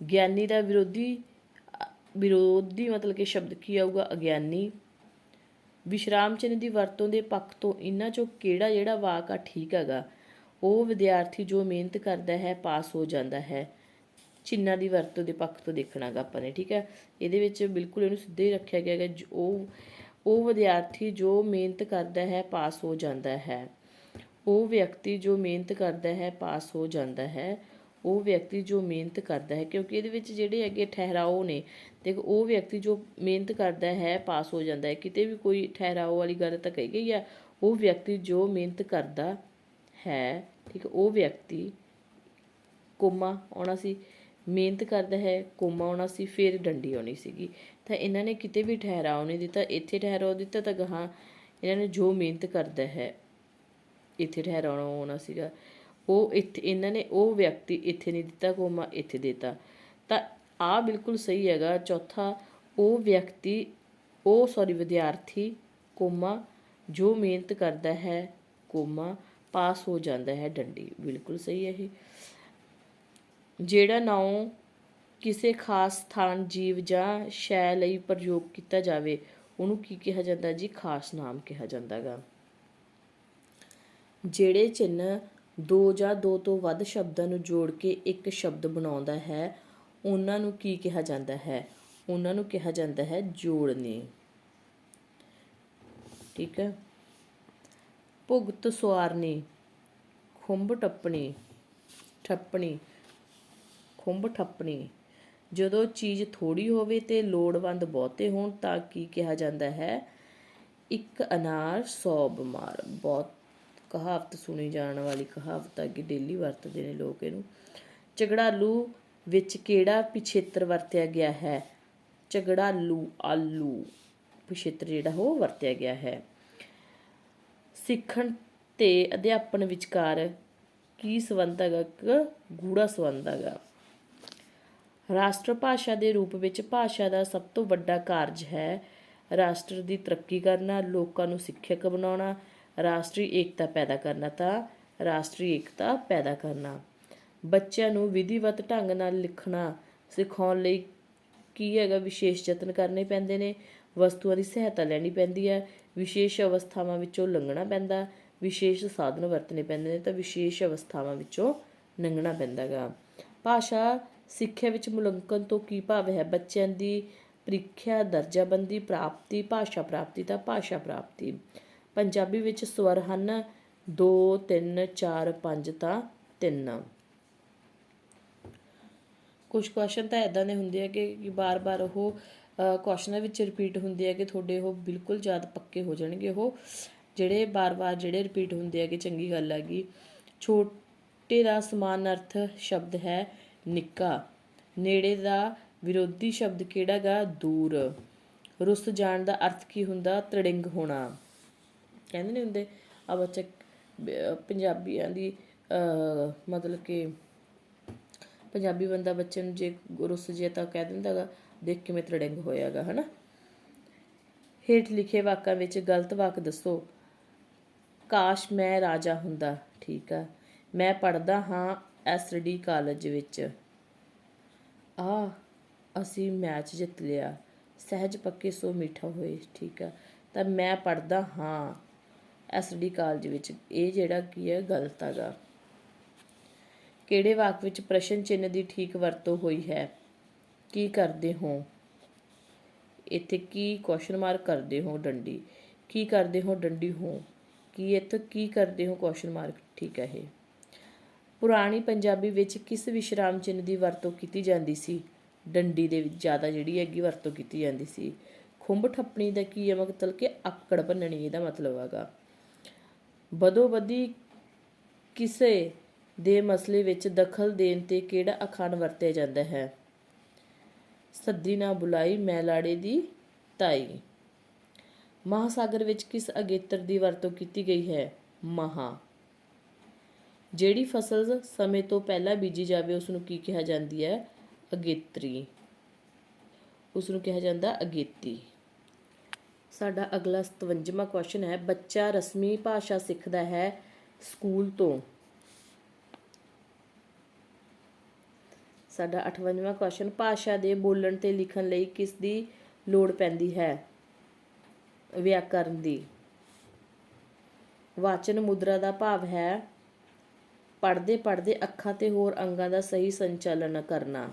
ਗਿਆਨੀ ਦਾ ਵਿਰੋਧੀ ਵਿਰੋਧੀ ਮਤਲਬ ਕਿ ਸ਼ਬਦ ਕੀ ਆਊਗਾ? ਅਗਿਆਨੀ। ਵਿਸ਼ਰਾਮ ਚਿੰਨ੍ਹ ਦੀ ਵਰਤੋਂ ਦੇ ਪੱਖ ਤੋਂ ਇਹਨਾਂ ਚੋਂ ਕਿਹੜਾ ਜਿਹੜਾ ਵਾਕ ਆ ਠੀਕ ਹੈਗਾ? ਉਹ ਵਿਦਿਆਰਥੀ ਜੋ ਮਿਹਨਤ ਕਰਦਾ ਹੈ, ਪਾਸ ਹੋ ਜਾਂਦਾ ਹੈ। ਚਿੰਨ੍ਹਾਂ ਦੀ ਵਰਤੋਂ ਦੇ ਪੱਖ ਤੋਂ ਦੇਖਣਾਗਾ ਆਪਾਂ ਨੇ, ਠੀਕ ਹੈ? ਇਹਦੇ ਵਿੱਚ ਬਿਲਕੁਲ ਇਹਨੂੰ ਸਿੱਧੇ ਹੀ ਰੱਖਿਆ ਗਿਆ ਹੈ ਉਹ ਉਹ ਵਿਦਿਆਰਥੀ ਜੋ ਮਿਹਨਤ ਕਰਦਾ ਹੈ, ਪਾਸ ਹੋ ਜਾਂਦਾ ਹੈ। ਉਹ ਵਿਅਕਤੀ ਜੋ ਮਿਹਨਤ ਕਰਦਾ ਹੈ, ਪਾਸ ਹੋ ਜਾਂਦਾ ਹੈ। ਉਹ ਵਿਅਕਤੀ ਜੋ ਮਿਹਨਤ ਕਰਦਾ ਹੈ, ਕਿਉਂਕਿ ਇਹਦੇ ਵਿੱਚ ਜਿਹੜੇ ਹੈਗੇ ਠਹਿਰਾਓ ਨੇ, ਦੇਖੋ, ਉਹ ਵਿਅਕਤੀ ਜੋ ਮਿਹਨਤ ਕਰਦਾ ਹੈ, ਪਾਸ ਹੋ ਜਾਂਦਾ ਹੈ। ਕਿਤੇ ਵੀ ਕੋਈ ਠਹਿਰਾਓ ਵਾਲੀ ਗੱਲ ਤਾਂ ਕਹੀ ਗਈ ਆ ਉਹ ਵਿਅਕਤੀ ਜੋ ਮਿਹਨਤ ਕਰਦਾ ਹੈ, ਠੀਕ, ਉਹ ਵਿਅਕਤੀ ਕੋਮਾ ਆਉਣਾ ਸੀ, ਮਿਹਨਤ ਕਰਦਾ ਹੈ, ਕੋਮਾ ਆਉਣਾ ਸੀ, ਫਿਰ ਡੰਡੀ ਆਉਣੀ ਸੀਗੀ। ਤਾਂ ਇਹਨਾਂ ਨੇ ਕਿਤੇ ਵੀ ਠਹਿਰਾਓ ਨਹੀਂ ਦਿੱਤਾ, ਇੱਥੇ ਠਹਿਰਾਓ ਦਿੱਤਾ ਤਾਂ ਗਾਹਾਂ ਇਹਨਾਂ ਨੇ ਜੋ ਮਿਹਨਤ ਕਰਦਾ ਹੈ, ਇੱਥੇ ਠਹਿਰਾਉਣਾ ਆਉਣਾ ਸੀਗਾ। ਉਹ ਇੱਥੇ, ਇਹਨਾਂ ਨੇ ਉਹ ਵਿਅਕਤੀ ਇੱਥੇ ਨਹੀਂ ਦਿੱਤਾ, ਕੋਮਾ ਇੱਥੇ ਦਿੱਤਾ। ਤਾਂ ਆ ਬਿਲਕੁਲ ਸਹੀ ਹੈਗਾ। ਚੌਥਾ, ਉਹ ਵਿਅਕਤੀ, ਉਹ ਸੌਰੀ ਵਿਦਿਆਰਥੀ ਕੋਮਾ ਜੋ ਮਿਹਨਤ ਕਰਦਾ ਹੈ, ਕੋਮਾ ਪਾਸ ਹੋ ਜਾਂਦਾ ਹੈ ਡੰਡੀ। ਬਿਲਕੁਲ ਸਹੀ ਹੈ ਇਹ। ਜਿਹੜਾ ਨਾਉ ਕਿਸੇ ਖਾਸ ਸਥਾਨ, ਜੀਵ ਜਾਂ ਸ਼ੈ ਲਈ ਪ੍ਰਯੋਗ ਕੀਤਾ ਜਾਵੇ, ਉਹਨੂੰ ਕੀ ਕਿਹਾ ਜਾਂਦਾ ਜੀ? ਖਾਸ ਨਾਮ ਕਿਹਾ ਜਾਂਦਾਗਾ ਜਿਹੜੇ ਚਿੰਨ੍ਹ ਦੋ ਜਾਂ ਦੋ ਤੋਂ ਵੱਧ ਸ਼ਬਦਾਂ ਨੂੰ ਜੋੜ ਕੇ ਇੱਕ ਸ਼ਬਦ ਬਣਾਉਂਦਾ ਹੈ, ਉਹਨਾਂ ਨੂੰ ਕੀ ਕਿਹਾ ਜਾਂਦਾ ਹੈ? ਉਹਨਾਂ ਨੂੰ ਕਿਹਾ ਜਾਂਦਾ ਹੈ ਜੋੜਨੇ। ਠੀਕ ਹੈ? ਭੁਗਤ ਸਵਾਰਨੀ, ਖੁੰਭ ਟੱਪਣੀ, ਠੱਪਣੀ, ਖੁੰਭ ਠੱਪਣੀ। ਜਦੋਂ ਚੀਜ਼ ਥੋੜੀ ਹੋਵੇ ਤੇ ਲੋੜਵੰਦ ਬਹੁਤੇ ਹੋਣ ਤਾਂ ਕੀ ਕਿਹਾ ਜਾਂਦਾ ਹੈ? ਇੱਕ ਅਨਾਰ 100 ਬਿਮਾਰ ਬਹੁਤ ਕਹਾਵਤ ਸੁਣੀ ਜਾਣ ਵਾਲੀ ਕਹਾਵਤ ਆ ਕਿ ਡੇਲੀ ਵਰਤਦੇ ਨੇ ਲੋਕ ਇਹਨੂੰ। ਝਗੜਾਲੂ ਵਿੱਚ ਕਿਹੜਾ ਪਿਛੇਤਰ ਵਰਤਿਆ ਗਿਆ ਹੈ? ਝਗੜਾਲੂ, ਆਲੂ ਪਿਛੇਤਰ ਜਿਹੜਾ ਉਹ ਵਰਤਿਆ ਗਿਆ ਹੈ। ਸਿੱਖਣ ਤੇ ਅਧਿਆਪਨ ਵਿਚਕਾਰ ਕੀ ਸੰਬੰਧ ਹੈਗਾ? ਇੱਕ ਗੂੜਾ ਸੰਬੰਧ ਹੈਗਾ। ਰਾਸ਼ਟਰ ਭਾਸ਼ਾ ਦੇ ਰੂਪ ਵਿੱਚ ਭਾਸ਼ਾ ਦਾ ਸਭ ਤੋਂ ਵੱਡਾ ਕਾਰਜ ਹੈ ਰਾਸ਼ਟਰ ਦੀ ਤਰੱਕੀ ਕਰਨਾ, ਲੋਕਾਂ ਨੂੰ ਸਿੱਖਿਅਕ ਬਣਾਉਣਾ, ਰਾਸ਼ਟਰੀ ਏਕਤਾ ਪੈਦਾ ਕਰਨਾ ਤਾਂ ਰਾਸ਼ਟਰੀ ਏਕਤਾ ਪੈਦਾ ਕਰਨਾ। ਬੱਚਿਆਂ ਨੂੰ ਵਿਧੀਵਤ ਢੰਗ ਨਾਲ ਲਿਖਣਾ, ਸਿਖਾਉਣ ਲਈ ਕੀ ਹੈਗਾ? ਵਿਸ਼ੇਸ਼ ਯਤਨ ਕਰਨੇ ਪੈਂਦੇ ਨੇ। ਵਸਤੂਆਂ ਦੀ ਸਹਾਇਤਾ ਲੈਣੀ ਪੈਂਦੀ ਹੈ, ਵਿਸ਼ੇਸ਼ ਅਵਸਥਾਵਾਂ ਵਿੱਚੋਂ ਲੰਘਣਾ ਪੈਂਦਾ, ਵਿਸ਼ੇਸ਼ ਸਾਧਨ ਵਰਤਣੇ ਪੈਂਦੇ ਨੇ ਤਾਂ ਵਿਸ਼ੇਸ਼ ਅਵਸਥਾਵਾਂ ਵਿੱਚੋਂ ਲੰਘਣਾ ਪੈਂਦਾਗਾ ਭਾਸ਼ਾ ਸਿੱਖਿਆ ਵਿੱਚ ਮੁਲਾਂਕਣ ਤੋਂ ਕੀ ਭਾਵ ਹੈ? ਬੱਚਿਆਂ ਦੀ ਪ੍ਰੀਖਿਆ, ਦਰਜਾਬੰਦੀ, ਪ੍ਰਾਪਤੀ, ਭਾਸ਼ਾ ਪ੍ਰਾਪਤੀ ਤਾਂ ਭਾਸ਼ਾ ਪ੍ਰਾਪਤੀ। ਪੰਜਾਬੀ ਵਿੱਚ ਸਵਰ ਹਨ 2 3 4 5 ਤਾਂ 3 ਕੁਝ ਕੁਐਸਚਨ ਤਾਂ ਇਦਾਂ ਦੇ ਹੁੰਦੇ ਆ ਕਿ ਕਿ ਬਾਰ-ਬਾਰ ਉਹ ਕੁਐਸਚਨਾਂ ਵਿੱਚ ਰਿਪੀਟ ਹੁੰਦੇ ਆ ਕਿ ਤੁਹਾਡੇ ਉਹ ਬਿਲਕੁਲ ਯਾਦ ਪੱਕੇ ਹੋ ਜਾਣਗੇ। ਉਹ ਜਿਹੜੇ ਬਾਰ-ਬਾਰ ਜਿਹੜੇ ਰਿਪੀਟ ਹੁੰਦੇ ਆ ਕਿ ਚੰਗੀ ਗੱਲ ਹੈਗੀ ਛੋਟੇ ਦਾ ਸਮਾਨ ਅਰਥ ਸ਼ਬਦ ਹੈ ਨਿੱਕਾ। ਨੇੜੇ ਦਾ ਵਿਰੋਧੀ ਸ਼ਬਦ ਕਿਹੜਾ ਗਾ? ਦੂਰ। ਰੁੱਸ ਜਾਣ ਦਾ ਅਰਥ ਕੀ ਹੁੰਦਾ? ਤੜਿੰਗ ਹੋਣਾ। ਕਹਿੰਦੇ ਨੇ ਹੁੰਦੇ ਆ ਬੱਚਾ ਪੰਜਾਬੀਆਂ ਦੀ ਮਤਲਬ ਕਿ ਪੰਜਾਬੀ ਬੰਦਾ ਬੱਚੇ ਨੂੰ ਜੇ ਰੁੱਸ ਜੇ ਤਾਂ ਕਹਿ ਦਿੰਦਾਗਾ ਦੇਖ ਕਿਵੇਂ ਤੜਿੰਗ ਹੋਇਆਗਾ, ਹਨਾ? ਹੇਠ ਲਿਖੇ ਵਾਕਾਂ ਵਿੱਚ ਗਲਤ ਵਾਕ ਦੱਸੋ। ਕਾਸ਼ ਮੈਂ ਰਾਜਾ ਹੁੰਦਾ, ਠੀਕ ਆ। ਮੈਂ ਪੜਦਾ ਹਾਂ ਐਸਡੀ ਕਾਲਜ ਵਿੱਚ। ਆ, ਅਸੀਂ ਮੈਚ ਜਿੱਤ ਲਿਆ। ਸਹਿਜ ਪੱਕੇ ਸੋ ਮਿੱਠਾ ਹੋਏ, ਠੀਕ ਆ। ਤਾਂ ਮੈਂ ਪੜਦਾ ਹਾਂ ਐਸਡੀ ਕਾਲਜ ਵਿੱਚ। ਇਹ ਜਿਹੜਾ ਕੀ ਹੈ ਗਲਤ ਹੈਗਾ ਕਿਹੜੇ ਵਾਕ ਵਿੱਚ ਪ੍ਰਸ਼ਨ ਚਿੰਨ੍ਹ ਦੀ ਠੀਕ ਵਰਤੋਂ ਹੋਈ ਹੈ? ਕੀ ਕਰਦੇ ਹੋ? ਇੱਥੇ ਕੀ ਕੁਐਸਚਨ ਮਾਰਕ ਕਰਦੇ ਹੋ ਡੰਡੀ? ਕੀ ਕਰਦੇ ਹੋ ਡੰਡੀ ਹੋ? ਕੀ ਇੱਥੇ ਕੀ ਕਰਦੇ ਹੋ ਕੁਐਸਚਨ ਮਾਰਕ ਠੀਕ ਹੈ ਇਹ। ਪੁਰਾਣੀ ਪੰਜਾਬੀ ਵਿੱਚ ਕਿਸ ਵਿਸ਼ਰਾਮ ਚਿੰਨ੍ਹ ਦੀ ਵਰਤੋਂ ਕੀਤੀ ਜਾਂਦੀ ਸੀ? ਡੰਡੀ ਦੇ ਵਿੱਚ ਜ਼ਿਆਦਾ ਜਿਹੜੀ ਹੈਗੀ ਵਰਤੋਂ ਕੀਤੀ ਜਾਂਦੀ ਸੀ। ਖੁੰਭ ਠੱਪਣੀ ਦਾ ਕੀ ਹੈ ਮਤਲਬ ਕਿ ਆਕੜ ਭੰਨਣੀ ਇਹਦਾ ਮਤਲਬ ਹੈਗਾ। ਬਦੋ ਬਦੀ ਕਿਸੇ ਦੇ ਮਸਲੇ ਵਿੱਚ ਦਖਲ ਦੇਣ ਤੇ ਕਿਹੜਾ ਅਖਾਣ ਵਰਤਿਆ ਜਾਂਦਾ ਹੈ? ਸੱਦੀ ਨਾ ਬੁਲਾਈ ਮੈਂ ਲਾੜੇ ਦੀ ਤਾਈ। ਮਹਾਸਾਗਰ ਵਿੱਚ ਕਿਸ ਅਗੇਤਰ ਦੀ ਵਰਤੋਂ ਕੀਤੀ ਗਈ ਹੈ? ਮਹਾ। ਜਿਹੜੀ ਫਸਲ ਸਮੇਂ ਤੋਂ ਪਹਿਲਾਂ ਬੀਜੀ ਜਾਵੇ ਉਸ ਨੂੰ ਕੀ ਕਿਹਾ ਜਾਂਦੀ ਹੈ? ਅਗੇਤਰੀ। ਉਸ ਨੂੰ ਕਿਹਾ ਜਾਂਦਾ ਅਗੇਤੀ। ਸਾਡਾ ਅਗਲਾ 57ਵਾਂ ਕੁਐਸਚਨ ਹੈ, ਬੱਚਾ ਰਸਮੀ ਭਾਸ਼ਾ ਸਿੱਖਦਾ ਹੈ ਸਕੂਲ ਤੋਂ। ਸਾਡਾ 58ਵਾਂ ਕੁਐਸਚਨ ਭਾਸ਼ਾ ਦੇ ਬੋਲਣ ਤੇ ਲਿਖਣ ਲਈ ਕਿਸ ਦੀ ਲੋੜ ਪੈਂਦੀ ਹੈ? ਵਿਆਕਰਨ ਦੀ। ਵਾਚਨ ਮੁਦਰਾ ਦਾ ਭਾਵ ਹੈ ਪੜਦੇ ਪੜਦੇ ਅੱਖਾਂ ਤੇ ਹੋਰ ਅੰਗਾਂ ਦਾ ਸਹੀ ਸੰਚਾਲਨ ਕਰਨਾ।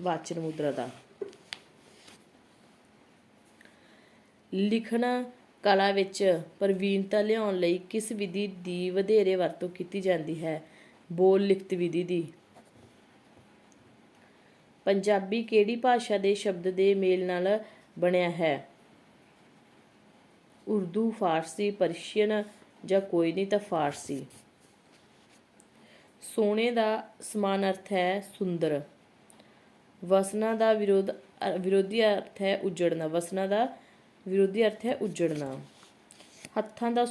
ਵਾਚਨ ਮੁਦਰਾ ਦਾ। ਲਿਖਣ ਕਲਾ ਵਿੱਚ ਪ੍ਰਵੀਨਤਾ ਲਿਆਉਣ ਲਈ ਕਿਸ ਵਿਧੀ ਦੀ ਵਧੇਰੇ ਵਰਤੋਂ ਕੀਤੀ ਜਾਂਦੀ ਹੈ? ਬੋਲ ਲਿਖਤ ਵਿਧੀ ਦੀ। ਪੰਜਾਬੀ ਕਿਹੜੀ ਭਾਸ਼ਾ ਦੇ ਸ਼ਬਦ ਦੇ ਮੇਲ ਨਾਲ ਬਣਿਆ ਹੈ? ਉਰਦੂ, ਫਾਰਸੀ, ਪਰਸ਼ੀਅਨ ਜਾਂ ਕੋਈ ਨਹੀਂ ਤਾਂ ਫਾਰਸੀ। ਸੋਨੇ ਦਾ ਸਮਾਨ ਅਰਥ ਹੈ ਸੁੰਦਰ। ਵਸਨਾ ਦਾ ਵਿਰੋਧ, ਵਿਰੋਧੀ ਅਰਥ ਹੈ ਉਜੜਨਾ। ਵਸਨਾ ਦਾ ਵਿਰੋਧੀ ਅਰਥ ਹੈ ਉਜੜਨਾ। ਹੱਥਾਂ ਦਾ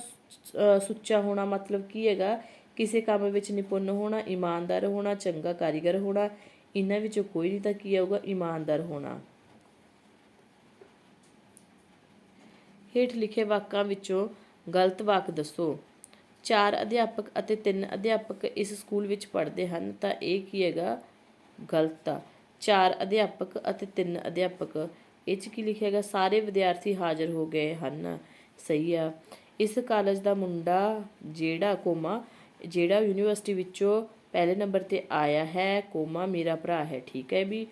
ਸੁੱਚਾ ਹੋਣਾ ਮਤਲਬ ਕੀ ਹੈਗਾ? ਕਿਸੇ ਕੰਮ ਵਿੱਚ ਨਿਪੁੰਨ ਹੋਣਾ, ਇਮਾਨਦਾਰ ਹੋਣਾ, ਚੰਗਾ ਕਾਰੀਗਰ ਹੋਣਾ ਇਹਨਾਂ ਵਿੱਚੋਂ ਕੋਈ ਨਹੀਂ ਤਾਂ ਕੀ ਆਊਗਾ? ਇਮਾਨਦਾਰ ਹੋਣਾ। ਹੇਠ ਲਿਖੇ ਵਾਕਾਂ ਵਿੱਚੋਂ ਗਲਤ ਵਾਕ ਦੱਸੋ। ਚਾਰ ਅਧਿਆਪਕ ਅਤੇ ਤਿੰਨ ਅਧਿਆਪਕ ਇਸ ਸਕੂਲ ਵਿੱਚ ਪੜ੍ਹਦੇ ਹਨ ਤਾਂ ਇਹ ਕੀ ਹੈਗਾ? ਗਲਤ ਆ। ਚਾਰ ਅਧਿਆਪਕ ਅਤੇ ਤਿੰਨ ਅਧਿਆਪਕ। ਇਹ 'ਚ ਕੀ ਲਿਖਿਆ ਹੈਗਾ? ਸਾਰੇ ਵਿਦਿਆਰਥੀ ਹਾਜ਼ਰ ਹੋ ਗਏ ਹਨ। ਸਹੀ ਆ। ਇਸ ਕਾਲਜ ਦਾ ਮੁੰਡਾ ਜਿਹੜਾ, ਕੋਮਾ, ਜਿਹੜਾ ਯੂਨੀਵਰਸਿਟੀ ਵਿੱਚੋਂ ਪਹਿਲੇ ਨੰਬਰ ਤੇ ਆਇਆ ਹੈ ਕੋਮਾ ਮੇਰਾ ਭਰਾ ਹੈ ਠੀਕ ਹੈ ਵੀ।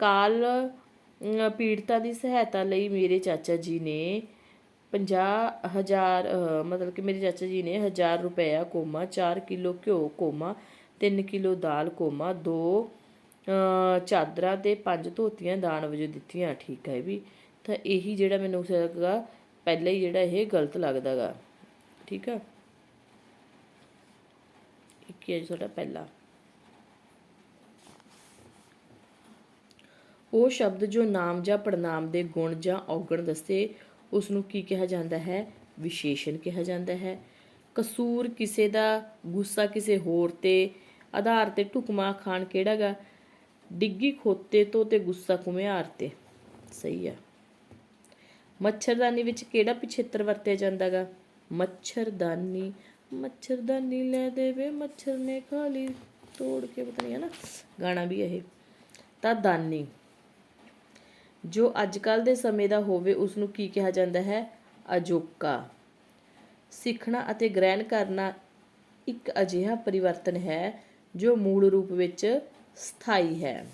ਕਾਲ ਅਮ, ਪੀੜਤਾਂ ਦੀ ਸਹਾਇਤਾ ਲਈ ਮੇਰੇ ਚਾਚਾ ਜੀ ਨੇ 50000 ਮਤਲਬ ਕਿ ਮੇਰੇ ਚਾਚਾ ਜੀ ਨੇ 1000 ਰੁਪਇਆ ਕੋਮਾ 4 ਕਿਲੋ ਘਿਓ ਕੋਮਾ 3 ਕਿਲੋ ਦਾਲ ਕੋਮਾ 2 ਚਾਦਰਾਂ ਤੇ 5 ਧੋਤੀਆਂ ਦਾਨ ਵਜੋਂ ਦਿੱਤੀਆਂ ਠੀਕ ਹੈ ਵੀ। ਤਾਂ ਇਹੀ ਜਿਹੜਾ ਮੈਨੂੰ ਸੀਗਾ ਪਹਿਲਾਂ ਹੀ ਜਿਹੜਾ ਇਹ ਗਲਤ ਲੱਗਦਾਗਾ ਠੀਕ ਆ। ਇੱਕ ਹੈ ਜੀ ਤੁਹਾਡਾ ਪਹਿਲਾ? ਉਹ ਸ਼ਬਦ ਜੋ ਨਾਮ ਜਾਂ ਪੜਨਾਮ ਦੇ ਗੁਣ ਜਾਂ ਔਗਣ ਦੱਸੇ ਉਸ ਨੂੰ ਕੀ ਕਿਹਾ ਜਾਂਦਾ ਹੈ? ਵਿਸ਼ੇਸ਼ਣ ਕਿਹਾ ਜਾਂਦਾ ਹੈ। ਕਸੂਰ ਕਿਸੇ ਦਾ, ਗੁੱਸਾ ਕਿਸੇ ਹੋਰ ਤੇ, ਆਧਾਰ ਤੇ ਢੁਕਮਾ ਖਾਣ ਕਿਹੜਾਗਾ ਡਿੱਗੀ ਖੋਤੇ ਤੋਂ ਤੇ ਗੁੱਸਾ ਕੁਮਿਆਰ ਤੇ। ਸਹੀ ਆ। ਮੱਛਰਦਾਨੀ ਵਿੱਚ ਕਿਹੜਾ ਪਿਛੇਤਰ ਵਰਤਿਆ ਜਾਂਦਾਗਾ ਮੱਛਰਦਾਨੀ। ਮੱਛਰਦਾਨੀ ਲੈ ਦੇਵੇ, ਮੱਛਰ ਨੇ ਖਾ ਲਈ ਤੋੜ ਕੇ ਪਤਾ ਨਹੀਂ ਹੈ ਨਾ ਗਾਣਾ ਵੀ ਇਹ। ਤਾਂ ਦਾਨੀ, ਜੋ ਅੱਜ ਕੱਲ ਦੇ ਸਮੇਂ ਦਾ ਹੋਵੇ ਉਸ ਨੂੰ ਕੀ ਕਿਹਾ ਜਾਂਦਾ ਹੈ? ਅਜੋਕਾ। ਸਿੱਖਣਾ ਅਤੇ ਗ੍ਰਹਿਣ ਕਰਨਾ ਇੱਕ ਅਜਿਹਾ ਪਰਿਵਰਤਨ ਹੈ, ਜੋ ਮੂਲ ਰੂਪ ਵਿੱਚ ਸਥਾਈ ਹੈ।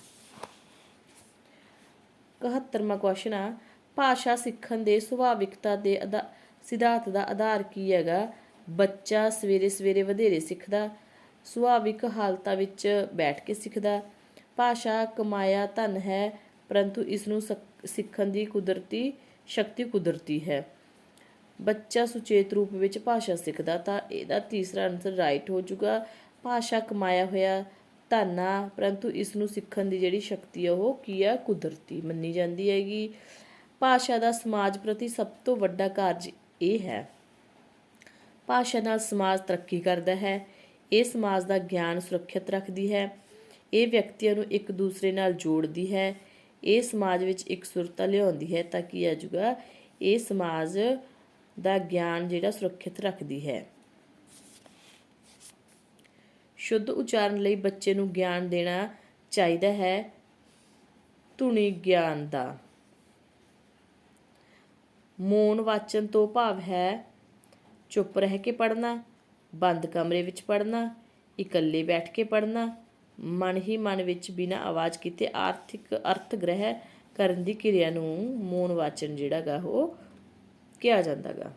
71ਵਾਂ ਕੁਐਸਚਨ ਆ, ਭਾਸ਼ਾ ਸਿੱਖਣ ਦੇ ਸੁਭਾਵਿਕਤਾ ਦੇ ਅਧਾ- ਸਿਧਾਂਤ ਦਾ ਆਧਾਰ ਕੀ ਹੈਗਾ? ਬੱਚਾ ਸਵੇਰੇ ਸਵੇਰੇ ਵਧੇਰੇ ਸਿੱਖਦਾ, ਸੁਭਾਵਿਕ ਹਾਲਤਾਂ ਵਿੱਚ ਬੈਠ ਕੇ ਸਿੱਖਦਾ। ਭਾਸ਼ਾ ਕਮਾਇਆ ਧਨ ਹੈ, ਪਰੰਤੂ ਇਸ ਨੂੰ ਸਿੱਖਣ ਦੀ ਕੁਦਰਤੀ ਸ਼ਕਤੀ ਕੁਦਰਤੀ ਹੈ। ਬੱਚਾ ਸੁਚੇਤ ਰੂਪ ਵਿੱਚ ਭਾਸ਼ਾ ਸਿੱਖਦਾ ਤਾਂ ਇਹਦਾ ਤੀਸਰਾ ਆਨਸਰ ਰਾਈਟ ਹੋ ਜਾਊਗਾ। ਭਾਸ਼ਾ ਕਮਾਇਆ ਹੋਇਆ ਧਨ ਆ, ਪਰੰਤੂ ਇਸ ਨੂੰ ਸਿੱਖਣ ਦੀ ਜਿਹੜੀ ਸ਼ਕਤੀ ਆ, ਉਹ ਕੀ ਆ? ਕੁਦਰਤੀ ਮੰਨੀ ਜਾਂਦੀ ਹੈਗੀ। ਭਾਸ਼ਾ ਦਾ ਸਮਾਜ ਪ੍ਰਤੀ ਸਭ ਤੋਂ ਵੱਡਾ ਕਾਰਜ ਇਹ ਹੈ। ਭਾਸ਼ਾ ਨਾਲ ਸਮਾਜ ਤਰੱਕੀ ਕਰਦਾ ਹੈ। ਇਹ ਸਮਾਜ ਦਾ ਗਿਆਨ ਸੁਰੱਖਿਅਤ ਰੱਖਦੀ ਹੈ। ਇਹ ਵਿਅਕਤੀਆਂ ਨੂੰ ਇੱਕ ਦੂਸਰੇ ਨਾਲ ਜੋੜਦੀ ਹੈ। ਇਹ ਸਮਾਜ ਵਿੱਚ ਇੱਕ ਸੁਰਤਾ ਲਿਆਉਂਦੀ ਹੈ ਤਾਂ ਕੀ ਆਜੂਗਾ ਇਹ ਸਮਾਜ ਦਾ ਗਿਆਨ ਜਿਹੜਾ ਸੁਰੱਖਿਅਤ ਰੱਖਦੀ ਹੈ। ਸ਼ੁੱਧ ਉਚਾਰਨ ਲਈ ਬੱਚੇ ਨੂੰ ਗਿਆਨ ਦੇਣਾ ਚਾਹੀਦਾ ਹੈ। ਧੁਨੀ ਗਿਆਨ ਦਾ। ਮੌਨ ਵਾਚਨ ਤੋਂ ਭਾਵ ਹੈ ਚੁੱਪ ਰਹਿ ਕੇ ਪੜ੍ਹਨਾ, ਬੰਦ ਕਮਰੇ ਵਿੱਚ ਪੜ੍ਹਨਾ, ਇਕੱਲੇ ਬੈਠ ਕੇ ਪੜ੍ਹਨਾ, ਮਨ ਹੀ ਮਨ ਵਿੱਚ ਬਿਨਾਂ ਆਵਾਜ਼ ਕੀਤੇ ਆਰਥਿਕ ਅਰਥ ਗ੍ਰਹਿ ਕਰਨ ਦੀ ਕਿਰਿਆ ਨੂੰ ਮੌਨ ਵਾਚਨ ਜਿਹੜਾਗਾ ਉਹ ਕਿਹਾ ਜਾਂਦਾਗਾ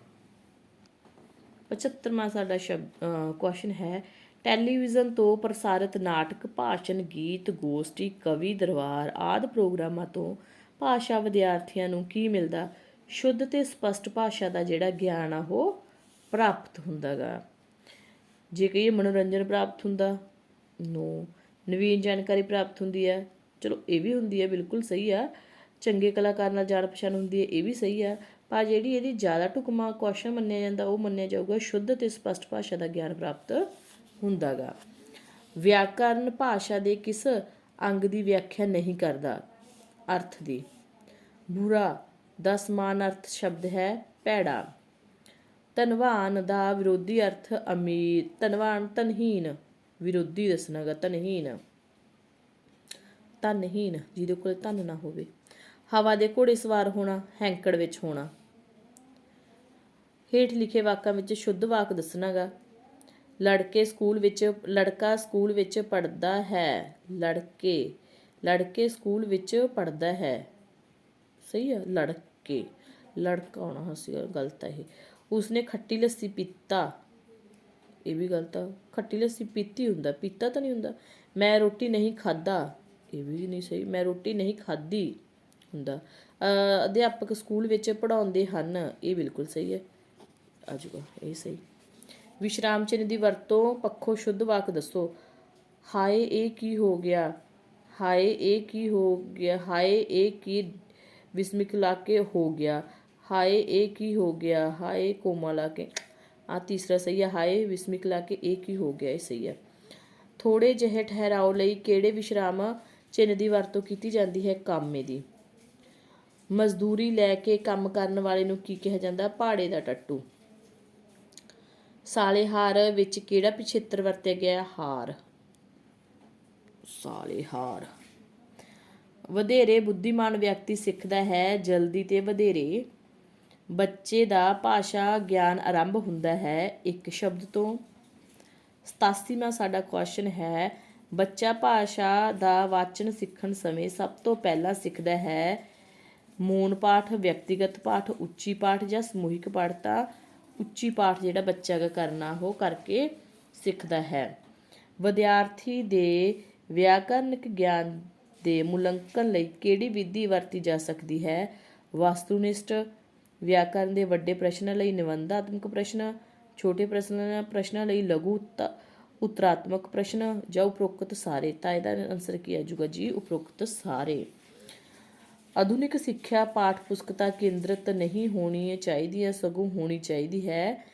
75ਵਾਂ ਸਾਡਾ ਸ਼ਬਦ ਕੁਐਸਚਨ ਹੈ ਟੈਲੀਵਿਜ਼ਨ ਤੋਂ ਪ੍ਰਸਾਰਿਤ ਨਾਟਕ, ਭਾਸ਼ਣ, ਗੀਤ, ਗੋਸ਼ਟੀ, ਕਵੀ, ਦਰਬਾਰ ਆਦਿ ਪ੍ਰੋਗਰਾਮਾਂ ਤੋਂ ਭਾਸ਼ਾ ਵਿਦਿਆਰਥੀਆਂ ਨੂੰ ਕੀ ਮਿਲਦਾ? ਸ਼ੁੱਧ ਤੇ ਸਪਸ਼ਟ ਭਾਸ਼ਾ ਦਾ ਜਿਹੜਾ ਗਿਆਨ ਆ ਉਹ ਪ੍ਰਾਪਤ ਹੁੰਦਾਗਾ ਜੇ ਕਹੀਏ ਮਨੋਰੰਜਨ ਪ੍ਰਾਪਤ ਹੁੰਦਾ, ਨੋ। ਨਵੀਨ ਜਾਣਕਾਰੀ ਪ੍ਰਾਪਤ ਹੁੰਦੀ ਹੈ। ਚਲੋ, ਇਹ ਵੀ ਹੁੰਦੀ ਹੈ, ਬਿਲਕੁਲ ਸਹੀ ਆ। ਚੰਗੇ ਕਲਾਕਾਰ ਨਾਲ ਜਾਣ ਪਛਾਣ ਹੁੰਦੀ ਹੈ, ਇਹ ਵੀ ਸਹੀ ਆ। ਪਰ ਜਿਹੜੀ ਇਹਦੀ ਜ਼ਿਆਦਾ ਢੁਕਮਾ ਕੁਐਸਚਨ ਮੰਨਿਆ ਜਾਂਦਾ, ਉਹ ਮੰਨਿਆ ਜਾਊਗਾ ਸ਼ੁੱਧ ਤੇ ਸਪਸ਼ਟ ਭਾਸ਼ਾ ਦਾ ਗਿਆਨ ਪ੍ਰਾਪਤ ਹੁੰਦਾਗਾ ਵਿਆਕਰਨ ਭਾਸ਼ਾ ਦੇ ਕਿਸ ਅੰਗ ਦੀ ਵਿਆਖਿਆ ਨਹੀਂ ਕਰਦਾ? ਅਰਥ ਦੀ। ਬੁਰਾ ਦਾ ਸਮਾਨ ਅਰਥ ਸ਼ਬਦ ਹੈ ਭੈੜਾ। ਧਨਵਾਨ ਦਾ ਵਿਰੋਧੀ ਅਰਥ ਅਮੀਰ, ਧਨਵਾਨ ਧਨਹੀਨ ਵਿਰੋਧੀ ਦੱਸਣਾਗਾ ਧਨਹੀਨ ਧਨਹੀਨ ਜਿਹਦੇ ਕੋਲ ਧਨ ਨਾ ਹੋਵੇ। ਹਵਾ ਦੇ ਘੋੜੇ ਸਵਾਰ ਹੋਣਾ, ਹੈਂਕੜ ਵਿੱਚ ਹੋਣਾ। ਹੇਠ ਲਿਖੇ ਵਾਕਾਂ ਵਿੱਚ ਸ਼ੁੱਧ ਵਾਕ ਦੱਸਣਾਗਾ ਲੜਕੇ ਸਕੂਲ ਵਿੱਚ, ਲੜਕਾ ਸਕੂਲ ਵਿੱਚ ਪੜਦਾ ਹੈ। ਲੜਕੇ ਲੜਕੇ ਸਕੂਲ ਵਿੱਚ ਪੜਦਾ ਹੈ। ਸਹੀ ਹੈ ਲੜਕੇ। ਲੜਕਾ ਹੋਣਾ ਹਸੀ ਗਲਤ ਹੈ ਇਹ। ਉਸਨੇ ਖੱਟੀ ਲੱਸੀ ਪੀਤਾ। ਇਹ ਵੀ ਗਲਤ ਆ ਖੱਟੀ ਲੱਸੀ ਪੀਤੀ ਹੁੰਦਾ, ਪੀਤਾ ਤਾਂ ਨਹੀਂ ਹੁੰਦਾ। ਮੈਂ ਰੋਟੀ ਨਹੀਂ ਖਾਦਾ ਇਹ ਵੀ ਨਹੀਂ ਸਹੀ, ਮੈਂ ਰੋਟੀ ਨਹੀਂ ਖਾਦੀ ਹੁੰਦਾ। ਅਧਿਆਪਕ ਸਕੂਲ ਵਿੱਚ ਪੜਾਉਂਦੇ ਹਨ। ਇਹ ਬਿਲਕੁਲ ਸਹੀ ਹੈ। ਆ ਜਾਊਗਾ ਇਹ ਸਹੀ। ਵਿਸ਼ਰਾਮ ਚਿੰਨ੍ਹ ਦੀ ਵਰਤੋਂ ਪੱਖੋਂ ਸ਼ੁੱਧ ਵਾਕ ਦੱਸੋ। ਹਾਏ, ਇਹ ਕੀ ਹੋ ਗਿਆ? ਹਾਏ, ਇਹ ਕੀ ਹੋ ਗਿਆ? ਹਾਏ, ਇਹ ਕੀ ਵਿਸਮਿਕ ਲਾ ਕੇ ਹੋ ਗਿਆ? ਹਾਏ, ਇਹ ਕੀ ਹੋ ਗਿਆ? ਹਾਏ, ਕੋਮਾ ਲਾ ਕੇ। ਆ ਤੀਸਰਾ ਸਹੀ ਹੈ ਹਾਏ ਵਿਸਮਿਕ ਲਾ ਕੇ ਇਹ ਕੀ ਹੋ ਗਿਆ, ਇਹ ਸਹੀ ਹੈ ਥੋੜੇ ਜਿਹੇ ਠਹਿਰਾਓ ਲਈ ਕਿਹੜੇ ਵਿਸ਼ਰਾਮ ਚਿੰਨ੍ਹ ਦੀ ਵਰਤੋਂ ਕੀਤੀ ਜਾਂਦੀ ਹੈ? ਕਾਮੇ ਦੀ। ਮਜ਼ਦੂਰੀ ਲੈ ਕੇ ਕੰਮ ਕਰਨ ਵਾਲੇ ਨੂੰ ਕੀ ਕਿਹਾ ਜਾਂਦਾ? ਪਹਾੜੇ ਦਾ ਟੱਟੂ। ਸਾਲੇਹਾਰ ਵਿੱਚ ਕਿਹੜਾ ਪਿਛੇਤਰ ਵਰਤਿਆ ਗਿਆ? ਹਾਰ। ਸਾਲੇਹਾਰ। ਵਧੇਰੇ ਬੁੱਧੀਮਾਨ ਵਿਅਕਤੀ ਸਿੱਖਦਾ ਹੈ, ਜਲਦੀ ਤੇ ਵਧੇਰੇ। ਬੱਚੇ ਦਾ ਭਾਸ਼ਾ ਗਿਆਨ ਆਰੰਭ ਹੁੰਦਾ ਹੈ ਇੱਕ ਸ਼ਬਦ ਤੋਂ। 87ਵਾਂ ਸਾਡਾ ਕੁਐਸਚਨ ਹੈ, ਬੱਚਾ ਭਾਸ਼ਾ ਦਾ ਵਾਚਨ ਸਿੱਖਣ ਸਮੇਂ ਸਭ ਤੋਂ ਪਹਿਲਾਂ ਸਿੱਖਦਾ ਹੈ ਮੂਨ ਪਾਠ, ਵਿਅਕਤੀਗਤ ਪਾਠ, ਉੱਚੀ ਪਾਠ ਜਾਂ ਸਮੂਹਿਕ ਪਾਠ ਤਾਂ ਉੱਚੀ ਪਾਠ ਜਿਹੜਾ ਬੱਚਾ ਗਾ ਕਰਨਾ ਉਹ ਕਰਕੇ ਸਿੱਖਦਾ ਹੈ। ਵਿਦਿਆਰਥੀ ਦੇ ਵਿਆਕਰਨਿਕ ਗਿਆਨ ਦੇ ਮੁਲੰਕਣ ਲਈ ਕਿਹੜੀ ਵਿਧੀ ਵਰਤੀ ਜਾ ਸਕਦੀ ਹੈ? ਵਸਤੂਨਿਸ਼ਟ ਵਿਆਕਰਨ ਦੇ ਵੱਡੇ ਪ੍ਰਸ਼ਨਾਂ ਲਈ ਨਿਬੰਧਾਤਮਕ ਪ੍ਰਸ਼ਨ, ਛੋਟੇ ਪ੍ਰਸ਼ਨਾਂ ਪ੍ਰਸ਼ਨਾਂ ਲਈ ਲਘੂ ਉਤਰਾਤਮਕ ਪ੍ਰਸ਼ਨ ਜਾਂ ਉਪਰੋਕਤ ਸਾਰੇ। ਤਾਂ ਇਹਦਾ ਆਨਸਰ ਕੀ ਆ ਜਾਊਗਾ ਜੀ? ਉਪਰੋਕਤ ਸਾਰੇ। ਆਧੁਨਿਕ ਸਿੱਖਿਆ ਪਾਠ ਪੁਸਤਕਤਾ ਕੇਂਦਰਿਤ ਨਹੀਂ ਹੋਣੀ ਚਾਹੀਦੀ ਹੈ, ਸਗੋਂ ਹੋਣੀ ਚਾਹੀਦੀ ਹੈ।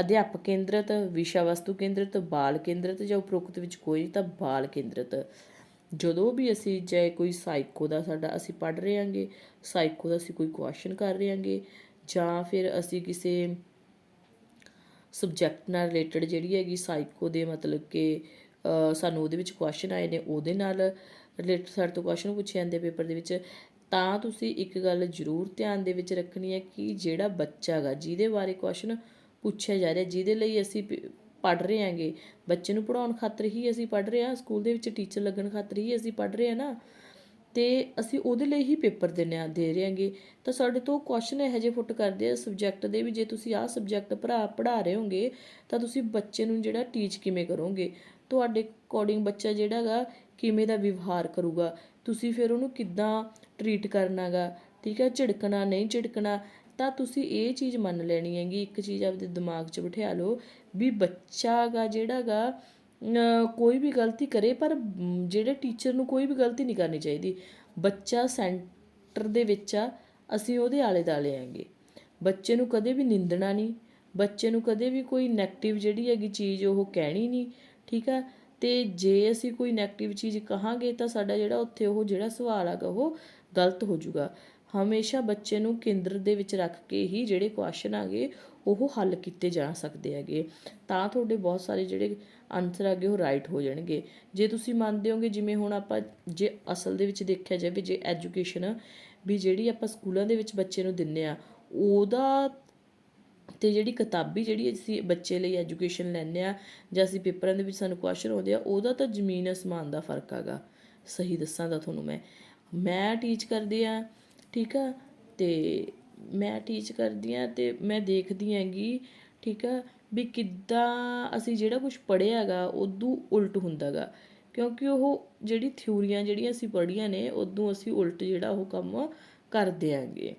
ਅਧਿਆਪਕ ਕੇਂਦਰਿਤ, ਵਿਸ਼ਾ ਵਸਤੂ ਕੇਂਦਰਿਤ, ਬਾਲ ਕੇਂਦਰਿਤ ਜਾਂ ਉਪਰੋਕਤ ਵਿੱਚ ਕੋਈ ਤਾਂ ਬਾਲ ਕੇਂਦਰਿਤ। ਜਦੋਂ ਵੀ ਅਸੀਂ ਚਾਹੇ ਕੋਈ ਸਾਈਕੋ ਦਾ ਸਾਡਾ ਅਸੀਂ ਪੜ ਰਹੇ ਹਾਂਗੇ ਸਾਈਕੋ ਦਾ ਅਸੀਂ ਕੋਈ ਕੁਐਸਚਨ ਕਰ ਰਹੇ ਹਾਂਗੇ ਜਾਂ ਫਿਰ ਅਸੀਂ ਕਿਸੇ ਸਬਜੈਕਟ ਨਾਲ ਰਿਲੇਟਡ ਜਿਹੜੀ ਹੈਗੀ ਸਾਈਕੋ ਦੇ ਮਤਲਬ ਕਿ ਸਾਨੂੰ ਉਹਦੇ ਵਿੱਚ ਕੁਐਸਚਨ ਆਏ ਨੇ, ਉਹਦੇ ਨਾਲ ਰਿਲੇਟਡ ਸਾਡੇ ਤੋਂ ਕੁਐਸਚਨ ਪੁੱਛੇ ਜਾਂਦੇ ਪੇਪਰ ਦੇ ਵਿੱਚ, ਤਾਂ ਤੁਸੀਂ ਇੱਕ ਗੱਲ ਜ਼ਰੂਰ ਧਿਆਨ ਦੇ ਵਿੱਚ ਰੱਖਣੀ ਹੈ ਕਿ ਜਿਹੜਾ ਬੱਚਾ ਗਾ ਜਿਹਦੇ ਬਾਰੇ ਕੁਐਸਚਨ ਪੁੱਛਿਆ ਜਾ ਰਿਹਾ, ਜਿਹਦੇ ਲਈ ਅਸੀਂ ਪੜ੍ਹ ਰਹੇ ਹਾਂਗੇ। ਬੱਚੇ ਨੂੰ ਪੜਾਉਣ ਖਾਤਰ ਹੀ ਅਸੀਂ ਪੜ੍ਹ ਰਹੇ ਹਾਂ, ਸਕੂਲ ਦੇ ਵਿੱਚ ਟੀਚਰ ਲੱਗਣ ਖਾਤਰ ਹੀ ਅਸੀਂ ਪੜ੍ਹ ਰਹੇ ਹਾਂ ਨਾ। ਤੇ ਅਸੀਂ ਉਹਦੇ ਲਈ ਹੀ ਪੇਪਰ ਦੇਣੇ ਆ, ਦੇ ਰਹੇ ਹਾਂਗੇ। ਤਾਂ ਸਾਡੇ ਤੋਂ ਕੁਐਸਚਨ ਇਹੋ ਜਿਹੇ ਫੁੱਟ ਕਰਦੇ ਆ ਸਬਜੈਕਟ ਦੇ ਵੀ ਜੇ ਤੁਸੀਂ ਆਹ ਸਬਜੈਕਟ ਪੜਾ ਪੜਾ ਰਹੇ ਹੋਗੇ, ਤਾਂ ਤੁਸੀਂ ਬੱਚੇ ਨੂੰ ਜਿਹੜਾ ਟੀਚ ਕਿਵੇਂ ਕਰੋਗੇ? ਤੁਹਾਡੇ ਅਕੋਰਡਿੰਗ ਬੱਚਾ ਜਿਹੜਾਗਾ ਕਿਵੇਂ ਦਾ ਵਿਵਹਾਰ ਕਰੂਗਾ? ਤੁਸੀਂ ਫਿਰ ਉਹਨੂੰ ਕਿੱਦਾਂ ਟਰੀਟ ਕਰਨਾਗਾ ਠੀਕ ਹੈ, ਝਿੜਕਣਾ, ਨਹੀਂ ਝਿੜਕਣਾ? ਤਾਂ ਤੁਸੀਂ ਇਹ ਚੀਜ਼ ਮੰਨ ਲੈਣੀ ਹੈਗੀ। ਇੱਕ ਚੀਜ਼ ਆਪਦੇ ਦਿਮਾਗ 'ਚ ਬਿਠਾ ਲਓ ਵੀ ਬੱਚਾ ਗਾ ਜਿਹੜਾ ਗਾ ਕੋਈ ਵੀ ਗਲਤੀ ਕਰੇ, ਪਰ ਜਿਹੜੇ ਟੀਚਰ ਨੂੰ ਕੋਈ ਵੀ ਗਲਤੀ ਨਹੀਂ ਕਰਨੀ ਚਾਹੀਦੀ। ਬੱਚਾ ਸੈਂਟਰ ਦੇ ਵਿੱਚ ਆ, ਅਸੀਂ ਉਹਦੇ ਆਲੇ ਦਾਲੇ ਆਂਗੇ। ਬੱਚੇ ਨੂੰ ਕਦੇ ਵੀ ਨਿੰਦਣਾ ਨਹੀਂ, ਬੱਚੇ ਨੂੰ ਕਦੇ ਵੀ ਕੋਈ 네ਗੇਟਿਵ ਜਿਹੜੀ ਹੈਗੀ ਚੀਜ਼ ਉਹ ਕਹਿਣੀ ਨਹੀਂ, ਠੀਕ ਆ? ਤੇ ਜੇ ਅਸੀਂ ਕੋਈ 네ਗੇਟਿਵ ਚੀਜ਼ ਕਹਾਂਗੇ, ਤਾਂ ਸਾਡਾ ਜਿਹੜਾ ਉੱਥੇ ਉਹ ਜਿਹੜਾ ਸਵਾਲ ਹੈਗਾ ਉਹ ਗਲਤ ਹੋ ਜਾਊਗਾ ਹਮੇਸ਼ਾ ਬੱਚੇ ਨੂੰ ਕੇਂਦਰ ਦੇ ਵਿੱਚ ਰੱਖ ਕੇ ਹੀ ਜਿਹੜੇ ਕੁਐਸਚਨ ਆਗੇ ਉਹ ਹੱਲ ਕੀਤੇ ਜਾ ਸਕਦੇ ਹੈਗੇ। ਤਾਂ ਤੁਹਾਡੇ ਬਹੁਤ ਸਾਰੇ ਜਿਹੜੇ ਆਨਸਰ ਆਗੇ ਉਹ ਰਾਈਟ ਹੋ ਜਾਣਗੇ। ਜੇ ਤੁਸੀਂ ਮੰਨਦੇ ਹੋਗੇ, ਜਿਵੇਂ ਹੁਣ ਆਪਾਂ ਜੇ ਅਸਲ ਦੇ ਵਿੱਚ ਦੇਖਿਆ ਜਾਵੇ ਜੇ ਐਜੂਕੇਸ਼ਨ ਵੀ ਜਿਹੜੀ ਆਪਾਂ ਸਕੂਲਾਂ ਦੇ ਵਿੱਚ ਬੱਚੇ ਨੂੰ ਦਿੰਨੇ ਆ, ਉਹਦਾ ਤੇ ਜਿਹੜੀ ਕਿਤਾਬੀ ਜਿਹੜੀ ਅਸੀਂ ਬੱਚੇ ਲਈ ਐਜੂਕੇਸ਼ਨ ਲੈਂਦੇ ਆ, ਜਾਂ ਅਸੀਂ ਪੇਪਰਾਂ ਦੇ ਵਿੱਚ ਸਾਨੂੰ ਕੁਐਸਚਨ ਆਉਂਦੇ ਆ, ਉਹਦਾ ਤਾਂ ਜ਼ਮੀਨ ਅਸਮਾਨ ਦਾ ਫ਼ਰਕ ਹੈਗਾ। ਸਹੀ ਦੱਸਾਂ ਤਾਂ ਤੁਹਾਨੂੰ ਮੈਂ। ਮੈਂ ਟੀਚ ਕਰਦੀ ਆ, ਠੀਕ ਆ? ਤੇ ਮੈਂ ਟੀਚ ਕਰਦੀ ਆ ਤੇ ਮੈਂ ਦੇਖਦੀ ਹੈਗੀ, ਠੀਕ ਆ, ਵੀ ਕਿੱਦਾਂ ਅਸੀਂ ਜਿਹੜਾ ਕੁਝ ਪੜ੍ਹਿਆ ਹੈਗਾ ਉਦੋਂ ਉਲਟ ਹੁੰਦਾਗਾ ਕਿਉਂਕਿ ਉਹ ਜਿਹੜੀ ਥਿਊਰੀਆਂ ਜਿਹੜੀਆਂ ਅਸੀਂ ਪੜ੍ਹੀਆਂ ਨੇ ਉਦੋਂ ਅਸੀਂ ਉਲਟ ਜਿਹੜਾ ਉਹ ਕੰਮ ਕਰਦੇ ਆਂਗੇ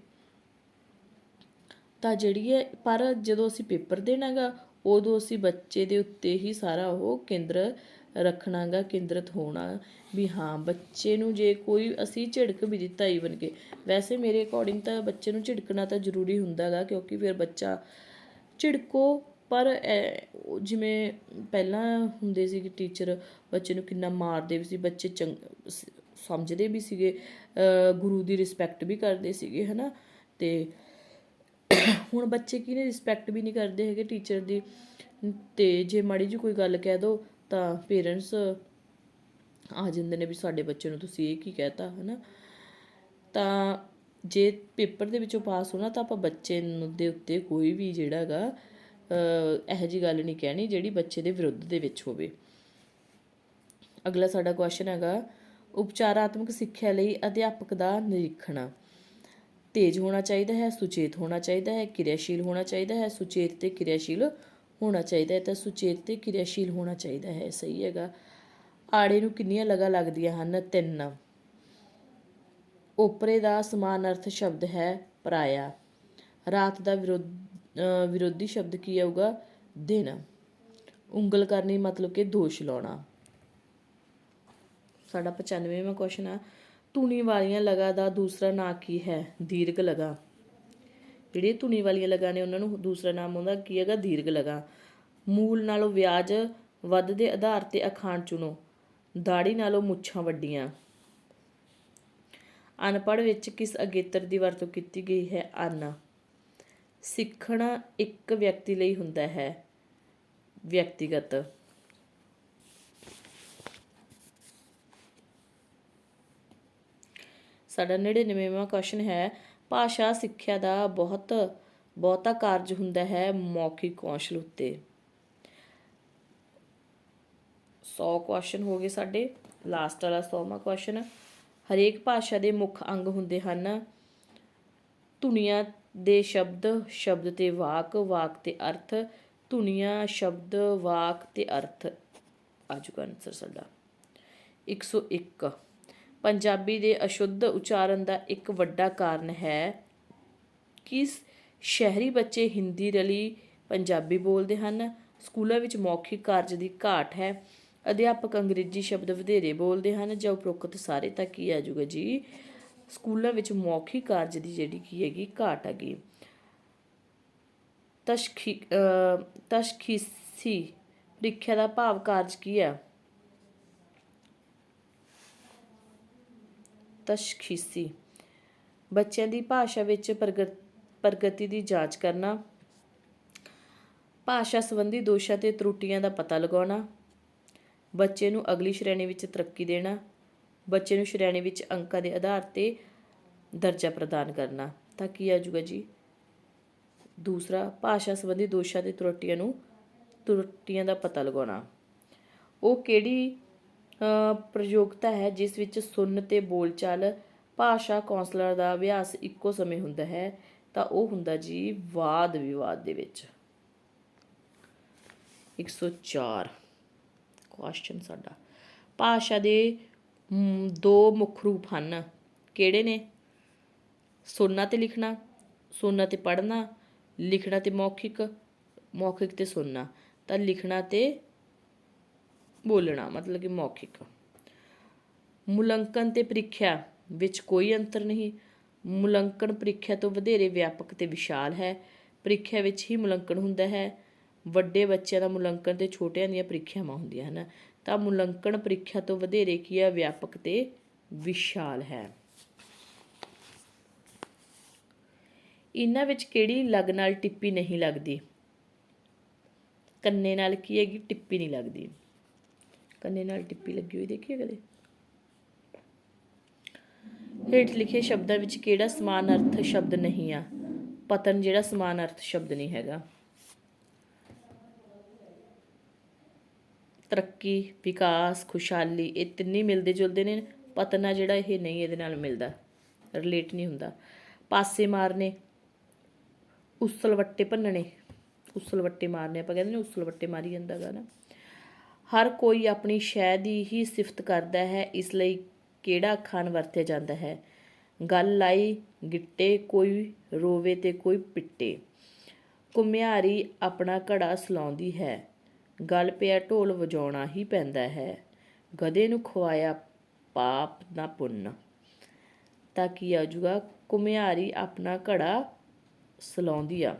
ਤਾਂ ਜਿਹੜੀ ਹੈ, ਪਰ ਜਦੋਂ ਅਸੀਂ ਪੇਪਰ ਦੇਣਾਗਾ ਉਦੋਂ ਅਸੀਂ ਬੱਚੇ ਦੇ ਉੱਤੇ ਹੀ ਸਾਰਾ ਉਹ ਕੇਂਦਰ ਰੱਖਣਾਗਾ ਕੇਂਦਰਿਤ ਹੋਣਾ। ਵੀ ਹਾਂ, ਬੱਚੇ ਨੂੰ ਜੇ ਕੋਈ ਅਸੀਂ ਝਿੜਕ ਵੀ ਦਿੱਤਾ ਈਵਨ ਕਿ। ਵੈਸੇ ਮੇਰੇ ਅਕੋਰਡਿੰਗ ਤਾਂ ਬੱਚੇ ਨੂੰ ਝਿੜਕਣਾ ਤਾਂ ਜ਼ਰੂਰੀ ਹੁੰਦਾਗਾ ਕਿਉਂਕਿ ਫਿਰ ਬੱਚਾ ਝਿੜਕੋ, ਪਰ ਐ- ਉਹ ਜਿਵੇਂ ਪਹਿਲਾਂ ਹੁੰਦੇ ਸੀ ਕਿ ਟੀਚਰ ਬੱਚੇ ਨੂੰ ਕਿੰਨਾ ਮਾਰਦੇ ਵੀ ਸੀ, ਬੱਚੇ ਚੰਗ ਸਮਝਦੇ ਵੀ ਸੀਗੇ ਗੁਰੂ ਦੀ ਰਿਸਪੈਕਟ ਵੀ ਕਰਦੇ ਸੀਗੇ, ਹਨਾ? ਤੇ ਹੁਣ ਬੱਚੇ ਕੀ ਨੇ ਰਿਸਪੈਕਟ ਵੀ ਨਹੀਂ ਕਰਦੇ ਹੈਗੇ ਟੀਚਰ ਦੀ। ਤੇ ਜੇ ਮਾੜੀ ਜੀ ਕੋਈ ਗੱਲ ਕਹਿ ਦੋ ਤਾਂ ਪੇਰੈਂਟਸ ਆ ਜਾਂਦੇ ਨੇ ਵੀ ਸਾਡੇ ਬੱਚੇ ਨੂੰ ਤੁਸੀਂ ਇਹ ਕੀ ਕਹਿਤਾ, ਹਨਾ? ਤਾਂ ਜੇ ਪੇਪਰ ਦੇ ਵਿੱਚੋਂ ਪਾਸ ਹੋਣਾ ਤਾਂ ਆਪਾਂ ਬੱਚੇ ਨੂੰ ਦੇ ਉੱਤੇ ਕੋਈ ਵੀ ਜਿਹੜਾਗਾ ਇਹੋ ਜੀ ਗੱਲ ਨਹੀਂ ਕਹਿਣੀ ਜਿਹੜੀ ਬੱਚੇ ਦੇ ਵਿਰੁੱਧ ਦੇ ਵਿੱਚ ਹੋਵੇ। ਅਗਲਾ ਸਾਡਾ ਕੁਐਸਚਨ ਹੈਗਾ, ਉਪਚਾਰਾਤਮਕ ਸਿੱਖਿਆ ਲਈ ਅਧਿਆਪਕ ਦਾ ਨਿਰੀਖਣ। ਤੇਜ਼ ਹੋਣਾ ਚਾਹੀਦਾ ਹੈ, ਸੁਚੇਤ ਹੋਣਾ ਚਾਹੀਦਾ ਹੈ, ਕਿਰਿਆਸ਼ੀਲ ਹੋਣਾ ਚਾਹੀਦਾ ਹੈ, ਸੁਚੇਤ ਤੇ ਕਿਰਿਆਸ਼ੀਲ ਹੋਣਾ ਚਾਹੀਦਾ ਹੈ, ਤਾਂ ਸੁਚੇਤ ਤੇ ਕਿਰਿਆਸ਼ੀਲ ਹੋਣਾ ਚਾਹੀਦਾ ਹੈ, ਸਹੀ ਹੈਗਾ। ਆੜੇ ਨੂੰ ਕਿੰਨੀਆਂ ਲਗਾ ਲੱਗਦੀਆਂ ਹਨ? ਤਿੰਨ। ਓਪਰੇ ਦਾ ਸਮਾਨ ਅਰਥ ਸ਼ਬਦ ਹੈ ਪਰਾਇਆ। ਰਾਤ ਦਾ ਵਿਰੋਧ ਵਿਰੋਧੀ ਸ਼ਬਦ ਕੀ ਆਊਗਾ? ਦਿਨ। ਉਂਗਲ ਕਰਨੀ ਮਤਲਬ ਕਿ ਦੋਸ਼ ਲਾਉਣਾ। ਸਾਡਾ 95ਵਾਂ ਕੁਐਸਚਨ ਆ। ਧੁਨੀ ਵਾਲੀਆਂ ਲਗਾ ਦਾ ਦੂਸਰਾ ਨਾਂ ਕੀ ਹੈ? ਦੀਰਘ ਲਗਾ। ਜਿਹੜੇ ਧੁਨੀ ਵਾਲੀਆਂ ਲਗਾ ਨੇ, ਉਹਨਾਂ ਨੂੰ ਦੂਸਰਾ ਨਾਮ ਹੁੰਦਾ ਕੀ ਹੈਗਾ? ਦੀਰਘ ਲਗਾ। ਮੂਲ ਨਾਲੋਂ ਵਿਆਜ ਵੱਧ ਦੇ ਆਧਾਰ ਤੇ ਅਖਾਣ ਚੁਣੋ। ਦਾੜੀ ਨਾਲੋਂ ਮੁੱਛਾਂ ਵੱਡੀਆਂ। ਅਨਪੜ੍ਹ ਵਿੱਚ ਕਿਸ ਅਗੇਤਰ ਦੀ ਵਰਤੋਂ ਕੀਤੀ ਗਈ ਹੈ? ਅਨ। ਸਿੱਖਣਾ ਇੱਕ ਵਿਅਕਤੀ ਲਈ ਹੁੰਦਾ ਹੈ। ਵਿਅਕਤੀਗਤ। ਸਾਡਾ 99ਵਾਂ ਕੁਐਸਚਨ ਹੈ, ਭਾਸ਼ਾ ਸਿੱਖਿਆ ਦਾ ਬਹੁਤ ਬਹੁਤਾ ਕਾਰਜ ਹੁੰਦਾ ਹੈ ਮੌਖਿਕ ਕੌਸ਼ਲ ਉੱਤੇ। 100 ਕੁਐਸਚਨ ਹੋ ਗਏ ਸਾਡੇ। ਲਾਸਟ ਵਾਲਾ 100ਵਾਂ ਕੁਐਸਚਨ ਹਰੇਕ ਭਾਸ਼ਾ ਦੇ ਮੁੱਖ ਅੰਗ ਹੁੰਦੇ ਹਨ। ਧੁਨੀਆਂ ਦੇ ਸ਼ਬਦ ਸ਼ਬਦ ਤੇ ਵਾਕ ਵਾਕ ਤੇ ਅਰਥ, ਧੁਨੀਆਂ, ਸ਼ਬਦ, ਵਾਕ ਤੇ ਅਰਥ। ਆ ਆਜੂਗਾ ਆਨਸਰ ਸਾਡਾ। 101 ਪੰਜਾਬੀ ਦੇ ਅਸ਼ੁੱਧ ਉਚਾਰਨ ਦਾ ਇੱਕ ਵੱਡਾ ਕਾਰਨ ਹੈ ਕਿ ਸ਼ਹਿਰੀ ਬੱਚੇ ਹਿੰਦੀ ਰਲੀ ਪੰਜਾਬੀ ਬੋਲਦੇ ਹਨ। ਸਕੂਲਾਂ ਵਿੱਚ ਮੌਖਿਕ ਕਾਰਜ ਦੀ ਘਾਟ ਹੈ। ਅਧਿਆਪਕ ਅੰਗਰੇਜ਼ੀ ਸ਼ਬਦ ਵਧੇਰੇ ਬੋਲਦੇ ਹਨ। ਜਾਂ ਉਪਰੋਕਤ ਸਾਰੇ ਤਾਂ ਕੀ ਆ ਜਾਊਗਾ ਜੀ? ਸਕੂਲਾਂ ਵਿੱਚ ਮੌਖਿਕ ਕਾਰਜ ਦੀ ਜਿਹੜੀ ਕੀ ਹੈਗੀ, ਘਾਟ ਹੈਗੀ। ਤਸ਼ਖੀ ਤਸ਼ਖੀਸੀ ਪ੍ਰੀਖਿਆ ਦਾ ਭਾਵ ਕਾਰਜ ਕੀ ਹੈ? ਤਸ਼ਖੀਸੀ। ਬੱਚਿਆਂ ਦੀ ਭਾਸ਼ਾ ਵਿੱਚ ਪ੍ਰਗਤ- ਪ੍ਰਗਤੀ ਦੀ ਜਾਂਚ ਕਰਨਾ। ਭਾਸ਼ਾ ਸੰਬੰਧੀ ਦੋਸ਼ਾਂ ਤੇ ਤਰੁੱਟੀਆਂ ਦਾ ਪਤਾ ਲਗਾਉਣਾ। ਬੱਚੇ ਨੂੰ ਅਗਲੀ ਸ਼੍ਰੇਣੀ ਵਿੱਚ ਤਰੱਕੀ ਦੇਣਾ, ਬੱਚੇ ਨੂੰ ਸ਼੍ਰੇਣੀ ਵਿੱਚ ਅੰਕਾਂ ਦੇ ਆਧਾਰ ਤੇ ਦਰਜਾ ਪ੍ਰਦਾਨ ਕਰਨਾ। ਤਾਂ ਕੀ ਆ ਜੂਗਾ ਜੀ? ਦੂਸਰਾ, ਭਾਸ਼ਾ ਸੰਬੰਧੀ ਦੋਸ਼ਾਂ ਤੇ ਤਰੁੱਟੀਆਂ ਨੂੰ, ਤਰੁੱਟੀਆਂ ਦਾ ਪਤਾ ਲਗਾਉਣਾ। ਉਹ ਕਿਹੜੀ ਪ੍ਰਯੋਗਤਾ ਹੈ ਜਿਸ ਵਿੱਚ ਸੁਣਨ ਤੇ ਬੋਲਚਾਲ, ਭਾਸ਼ਾ ਕੌਂਸਲਰ ਦਾ ਅਭਿਆਸ ਇੱਕੋ ਸਮੇਂ ਹੁੰਦਾ ਹੈ? ਤਾਂ ਉਹ ਹੁੰਦਾ ਜੀ ਵਾਦ ਵਿਵਾਦ ਦੇ ਵਿੱਚ। 104 ਕੁਐਸਚਨ ਸਾਡਾ। ਭਾਸ਼ਾ ਦੇ ਦੋ ਮੁੱਖ ਰੂਪ ਹਨ। ਕਿਹੜੇ ਨੇ? ਸੁਣਨਾ ਤੇ ਲਿਖਣਾ, ਸੁਣਨਾ ਤੇ ਪੜ੍ਹਨਾ, ਲਿਖਣਾ ਤੇ ਮੌਖਿਕ ਮੌਖਿਕ ਤੇ ਸੁਣਨਾ। ਤਾਂ ਲਿਖਣਾ ਤੇ ਬੋਲਣਾ, ਮਤਲਬ ਕਿ ਮੌਖਿਕ। ਮੁਲੰਕਨ ਤੇ ਪ੍ਰੀਖਿਆ, ਵਿੱਚ ਕੋਈ ਅੰਤਰ ਨਹੀਂ। ਮੁਲੰਕਨ ਪ੍ਰੀਖਿਆ ਤੋਂ ਵਧੇਰੇ ਵਿਆਪਕ ਤੇ ਵਿਸ਼ਾਲ ਹੈ। ਪ੍ਰੀਖਿਆ ਵਿੱਚ ਹੀ ਮੁਲੰਕਨ ਹੁੰਦਾ ਹੈ। ਵੱਡੇ ਬੱਚਿਆਂ ਦਾ ਮੁਲੰਕਨ ਤੇ ਛੋਟਿਆਂ ਦੀਆਂ ਪ੍ਰੀਖਿਆਵਾਂ ਹੁੰਦੀਆਂ ਹਨ। ਤਾਂ ਮੁਲੰਕਨ ਪ੍ਰੀਖਿਆ ਤੋਂ ਵਧੇਰੇ ਕੀ ਆ? ਵਿਆਪਕ ਤੇ ਵਿਸ਼ਾਲ ਹੈ। ਇਹਨਾਂ ਵਿੱਚ ਕਿਹੜੀ ਲਗ ਨਾਲ ਟਿੱਪੀ ਨਹੀਂ ਲੱਗਦੀ? ਕੰਨੇ ਨਾਲ ਕੀ ਹੈਗੀ? ਟਿੱਪੀ ਨਹੀਂ ਲੱਗਦੀ। ਕੰਨੇ ਨਾਲ ਟਿੱਪੀ ਲੱਗੀ ਹੋਈ ਦੇਖੀਏ ਕਦੇ? ਹੇਠ ਲਿਖੇ ਸ਼ਬਦਾਂ ਵਿੱਚ ਕਿਹੜਾ ਸਮਾਨ ਅਰਥ ਸ਼ਬਦ ਨਹੀਂ ਆ? ਪਤਨ ਜਿਹੜਾ ਸਮਾਨ ਅਰਥ ਸ਼ਬਦ ਨਹੀਂ ਹੈਗਾ। ਤਰੱਕੀ, ਵਿਕਾਸ, ਖੁਸ਼ਹਾਲੀ ਇਹ ਤਿੰਨੇ ਮਿਲਦੇ ਜੁਲਦੇ ਨੇ, ਪਤਨਾ ਜਿਹੜਾ ਇਹ ਨਹੀਂ ਇਹਦੇ ਨਾਲ ਮਿਲਦਾ ਰਿਲੇਟ ਨਹੀਂ ਹੁੰਦਾ। ਪਾਸੇ ਮਾਰਨੇ ਉਸਲਵੱਟੇ ਭੰਨਣੇ ਉਸਲਵੱਟੇ ਮਾਰਨੇ, ਆਪਾਂ ਕਹਿੰਦੇ ਨੇ ਉਸਲਵੱਟੇ ਮਾਰੀ ਜਾਂਦਾ ਗਾ ਨਾ। ਹਰ ਕੋਈ ਆਪਣੀ ਸ਼ੈ ਦੀ ਹੀ ਸਿਫਤ ਕਰਦਾ ਹੈ, ਇਸ ਲਈ ਕਿਹੜਾ ਖਾਨ ਵਰਤਿਆ ਜਾਂਦਾ ਹੈ? ਗੱਲ ਲਾਈ, ਗਿੱਟੇ, ਕੋਈ ਰੋਵੇ ਤੇ ਕੋਈ ਪਿੱਟੇ। ਕੁਮਿਆਰੀ ਆਪਣਾ ਘੜਾ ਸਲਾਉਂਦੀ ਹੈ। ਗੱਲ ਪਿਆ ਢੋਲ ਵਜਾਉਣਾ ਹੀ ਪੈਂਦਾ ਹੈ। ਗਧੇ ਨੂੰ ਖਵਾਇਆ ਪਾਪ ਨਾ ਪੁੰਨ। ਤਾਂ ਕੀ ਆਜੂਗਾ? ਜਾਊਗਾ ਕੁਮਿਆਰੀ ਆਪਣਾ ਘੜਾ ਸਲਾਉਂਦੀ ਆ।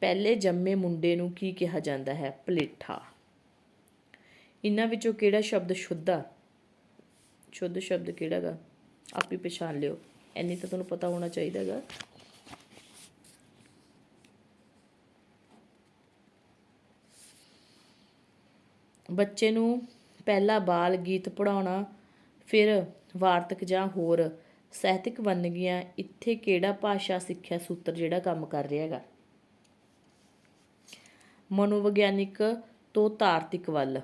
ਪਹਿਲੇ ਜੰਮੇ ਮੁੰਡੇ ਨੂੰ ਕੀ ਕਿਹਾ ਜਾਂਦਾ ਹੈ? ਪਲੇਠਾ। ਇਹਨਾਂ ਵਿੱਚੋਂ ਕਿਹੜਾ ਸ਼ਬਦ ਸ਼ੁੱਧ ਆ? ਸ਼ੁੱਧ ਸ਼ਬਦ ਕਿਹੜਾ ਗਾ? ਆਪ ਪਛਾਣ ਲਿਓ। ਐਨੀ ਤਾਂ ਤੁਹਾਨੂੰ ਪਤਾ ਹੋਣਾ ਚਾਹੀਦਾਗਾ ਬੱਚੇ ਨੂੰ ਪਹਿਲਾ ਬਾਲ ਗੀਤ ਪੜ੍ਹਾਉਣਾ, ਫਿਰ ਵਾਰਤਕ ਜਾਂ ਹੋਰ। ਸਾਹਿਤਕ ਵੰਨਗੀਆਂ, ਇੱਥੇ ਕਿਹੜਾ ਭਾਸ਼ਾ ਸਿੱਖਿਆ ਸੂਤਰ ਜਿਹੜਾ ਕੰਮ ਕਰ ਰਿਹਾ ਹੈਗਾ? ਮਨੋਵਿਗਿਆਨਿਕ ਤੋਂ ਤਾਰਤਿਕ ਵੱਲ।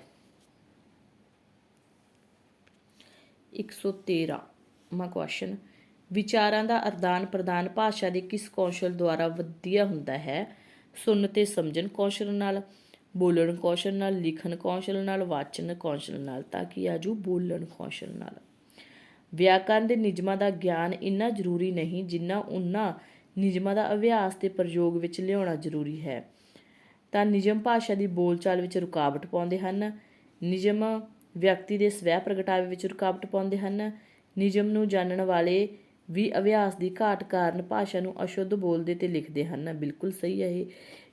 113 ਮਾ ਕੁਐਸਚਨ ਵਿਚਾਰਾਂ ਦਾ ਆਦਾਨ ਪ੍ਰਦਾਨ ਭਾਸ਼ਾ ਦੇ ਕਿਸ ਕੌਸ਼ਲ ਦੁਆਰਾ ਵਧੀਆ ਹੁੰਦਾ ਹੈ? ਸੁਣਨ ਤੇ ਸਮਝਣ ਕੌਸ਼ਲ ਨਾਲ। ਬੋਲਣ ਕੌਸ਼ਲ ਨਾਲ, ਲਿਖਣ ਕੌਸ਼ਲ ਨਾਲ, ਵਾਚਨ ਕੌਸ਼ਲ ਨਾਲ, ਤਾਂ ਕਿ ਆਜੂ ਬੋਲਣ ਕੌਸ਼ਲ ਨਾਲ। ਵਿਆਕਰਨ ਦੇ ਨਿਯਮਾਂ ਦਾ ਗਿਆਨ ਇੰਨਾ ਜ਼ਰੂਰੀ ਨਹੀਂ ਜਿੰਨਾ ਉਹਨਾਂ ਨਿਯਮਾਂ ਦਾ ਅਭਿਆਸ ਤੇ ਪ੍ਰਯੋਗ ਵਿੱਚ ਲਿਆਉਣਾ ਜ਼ਰੂਰੀ ਹੈ। ਤਾਂ ਨਿਯਮ ਭਾਸ਼ਾ ਦੀ ਬੋਲਚਾਲ ਵਿੱਚ ਰੁਕਾਵਟ ਪਾਉਂਦੇ ਹਨ। ਨਿਯਮ ਵਿਅਕਤੀ ਦੇ ਸਵੈ ਪ੍ਰਗਟਾਵੇ ਵਿੱਚ ਰੁਕਾਵਟ ਪਾਉਂਦੇ ਹਨ। ਨਿਯਮ ਨੂੰ ਜਾਣਨ ਵਾਲੇ ਵੀ ਅਭਿਆਸ ਦੀ ਘਾਟ ਕਾਰਨ ਭਾਸ਼ਾ ਨੂੰ ਅਸ਼ੁੱਧ ਬੋਲਦੇ ਤੇ ਲਿਖਦੇ ਹਨ। ਬਿਲਕੁਲ ਸਹੀ ਹੈ ਇਹ।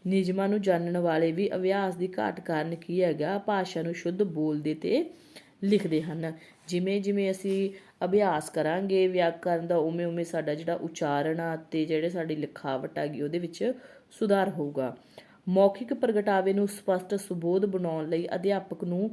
ਨਿਯਮਾਂ ਨੂੰ ਜਾਣਨ ਵਾਲੇ ਵੀ ਅਭਿਆਸ ਦੀ ਘਾਟ ਕਾਰਨ ਕੀ ਹੈਗਾ, ਭਾਸ਼ਾ ਨੂੰ ਸ਼ੁੱਧ ਬੋਲਦੇ ਤੇ ਲਿਖਦੇ ਹਨ। ਜਿਵੇਂ ਜਿਵੇਂ ਅਸੀਂ ਅਭਿਆਸ ਕਰਾਂਗੇ, ਵਿਆਕਰਨ ਦਾ ਉਵੇਂ ਉਵੇਂ ਸਾਡਾ ਜਿਹੜਾ ਉਚਾਰਨ ਆ ਤੇ ਜਿਹੜੇ ਸਾਡੀ ਲਿਖਾਵਟ ਹੈਗੀ ਉਹਦੇ ਵਿੱਚ ਸੁਧਾਰ ਹੋਊਗਾ। ਮੌਖਿਕ ਪ੍ਰਗਟਾਵੇ ਨੂੰ ਸਪਸ਼ਟ ਸੁਬੋਧ ਬਣਾਉਣ ਲਈ ਅਧਿਆਪਕ ਨੂੰ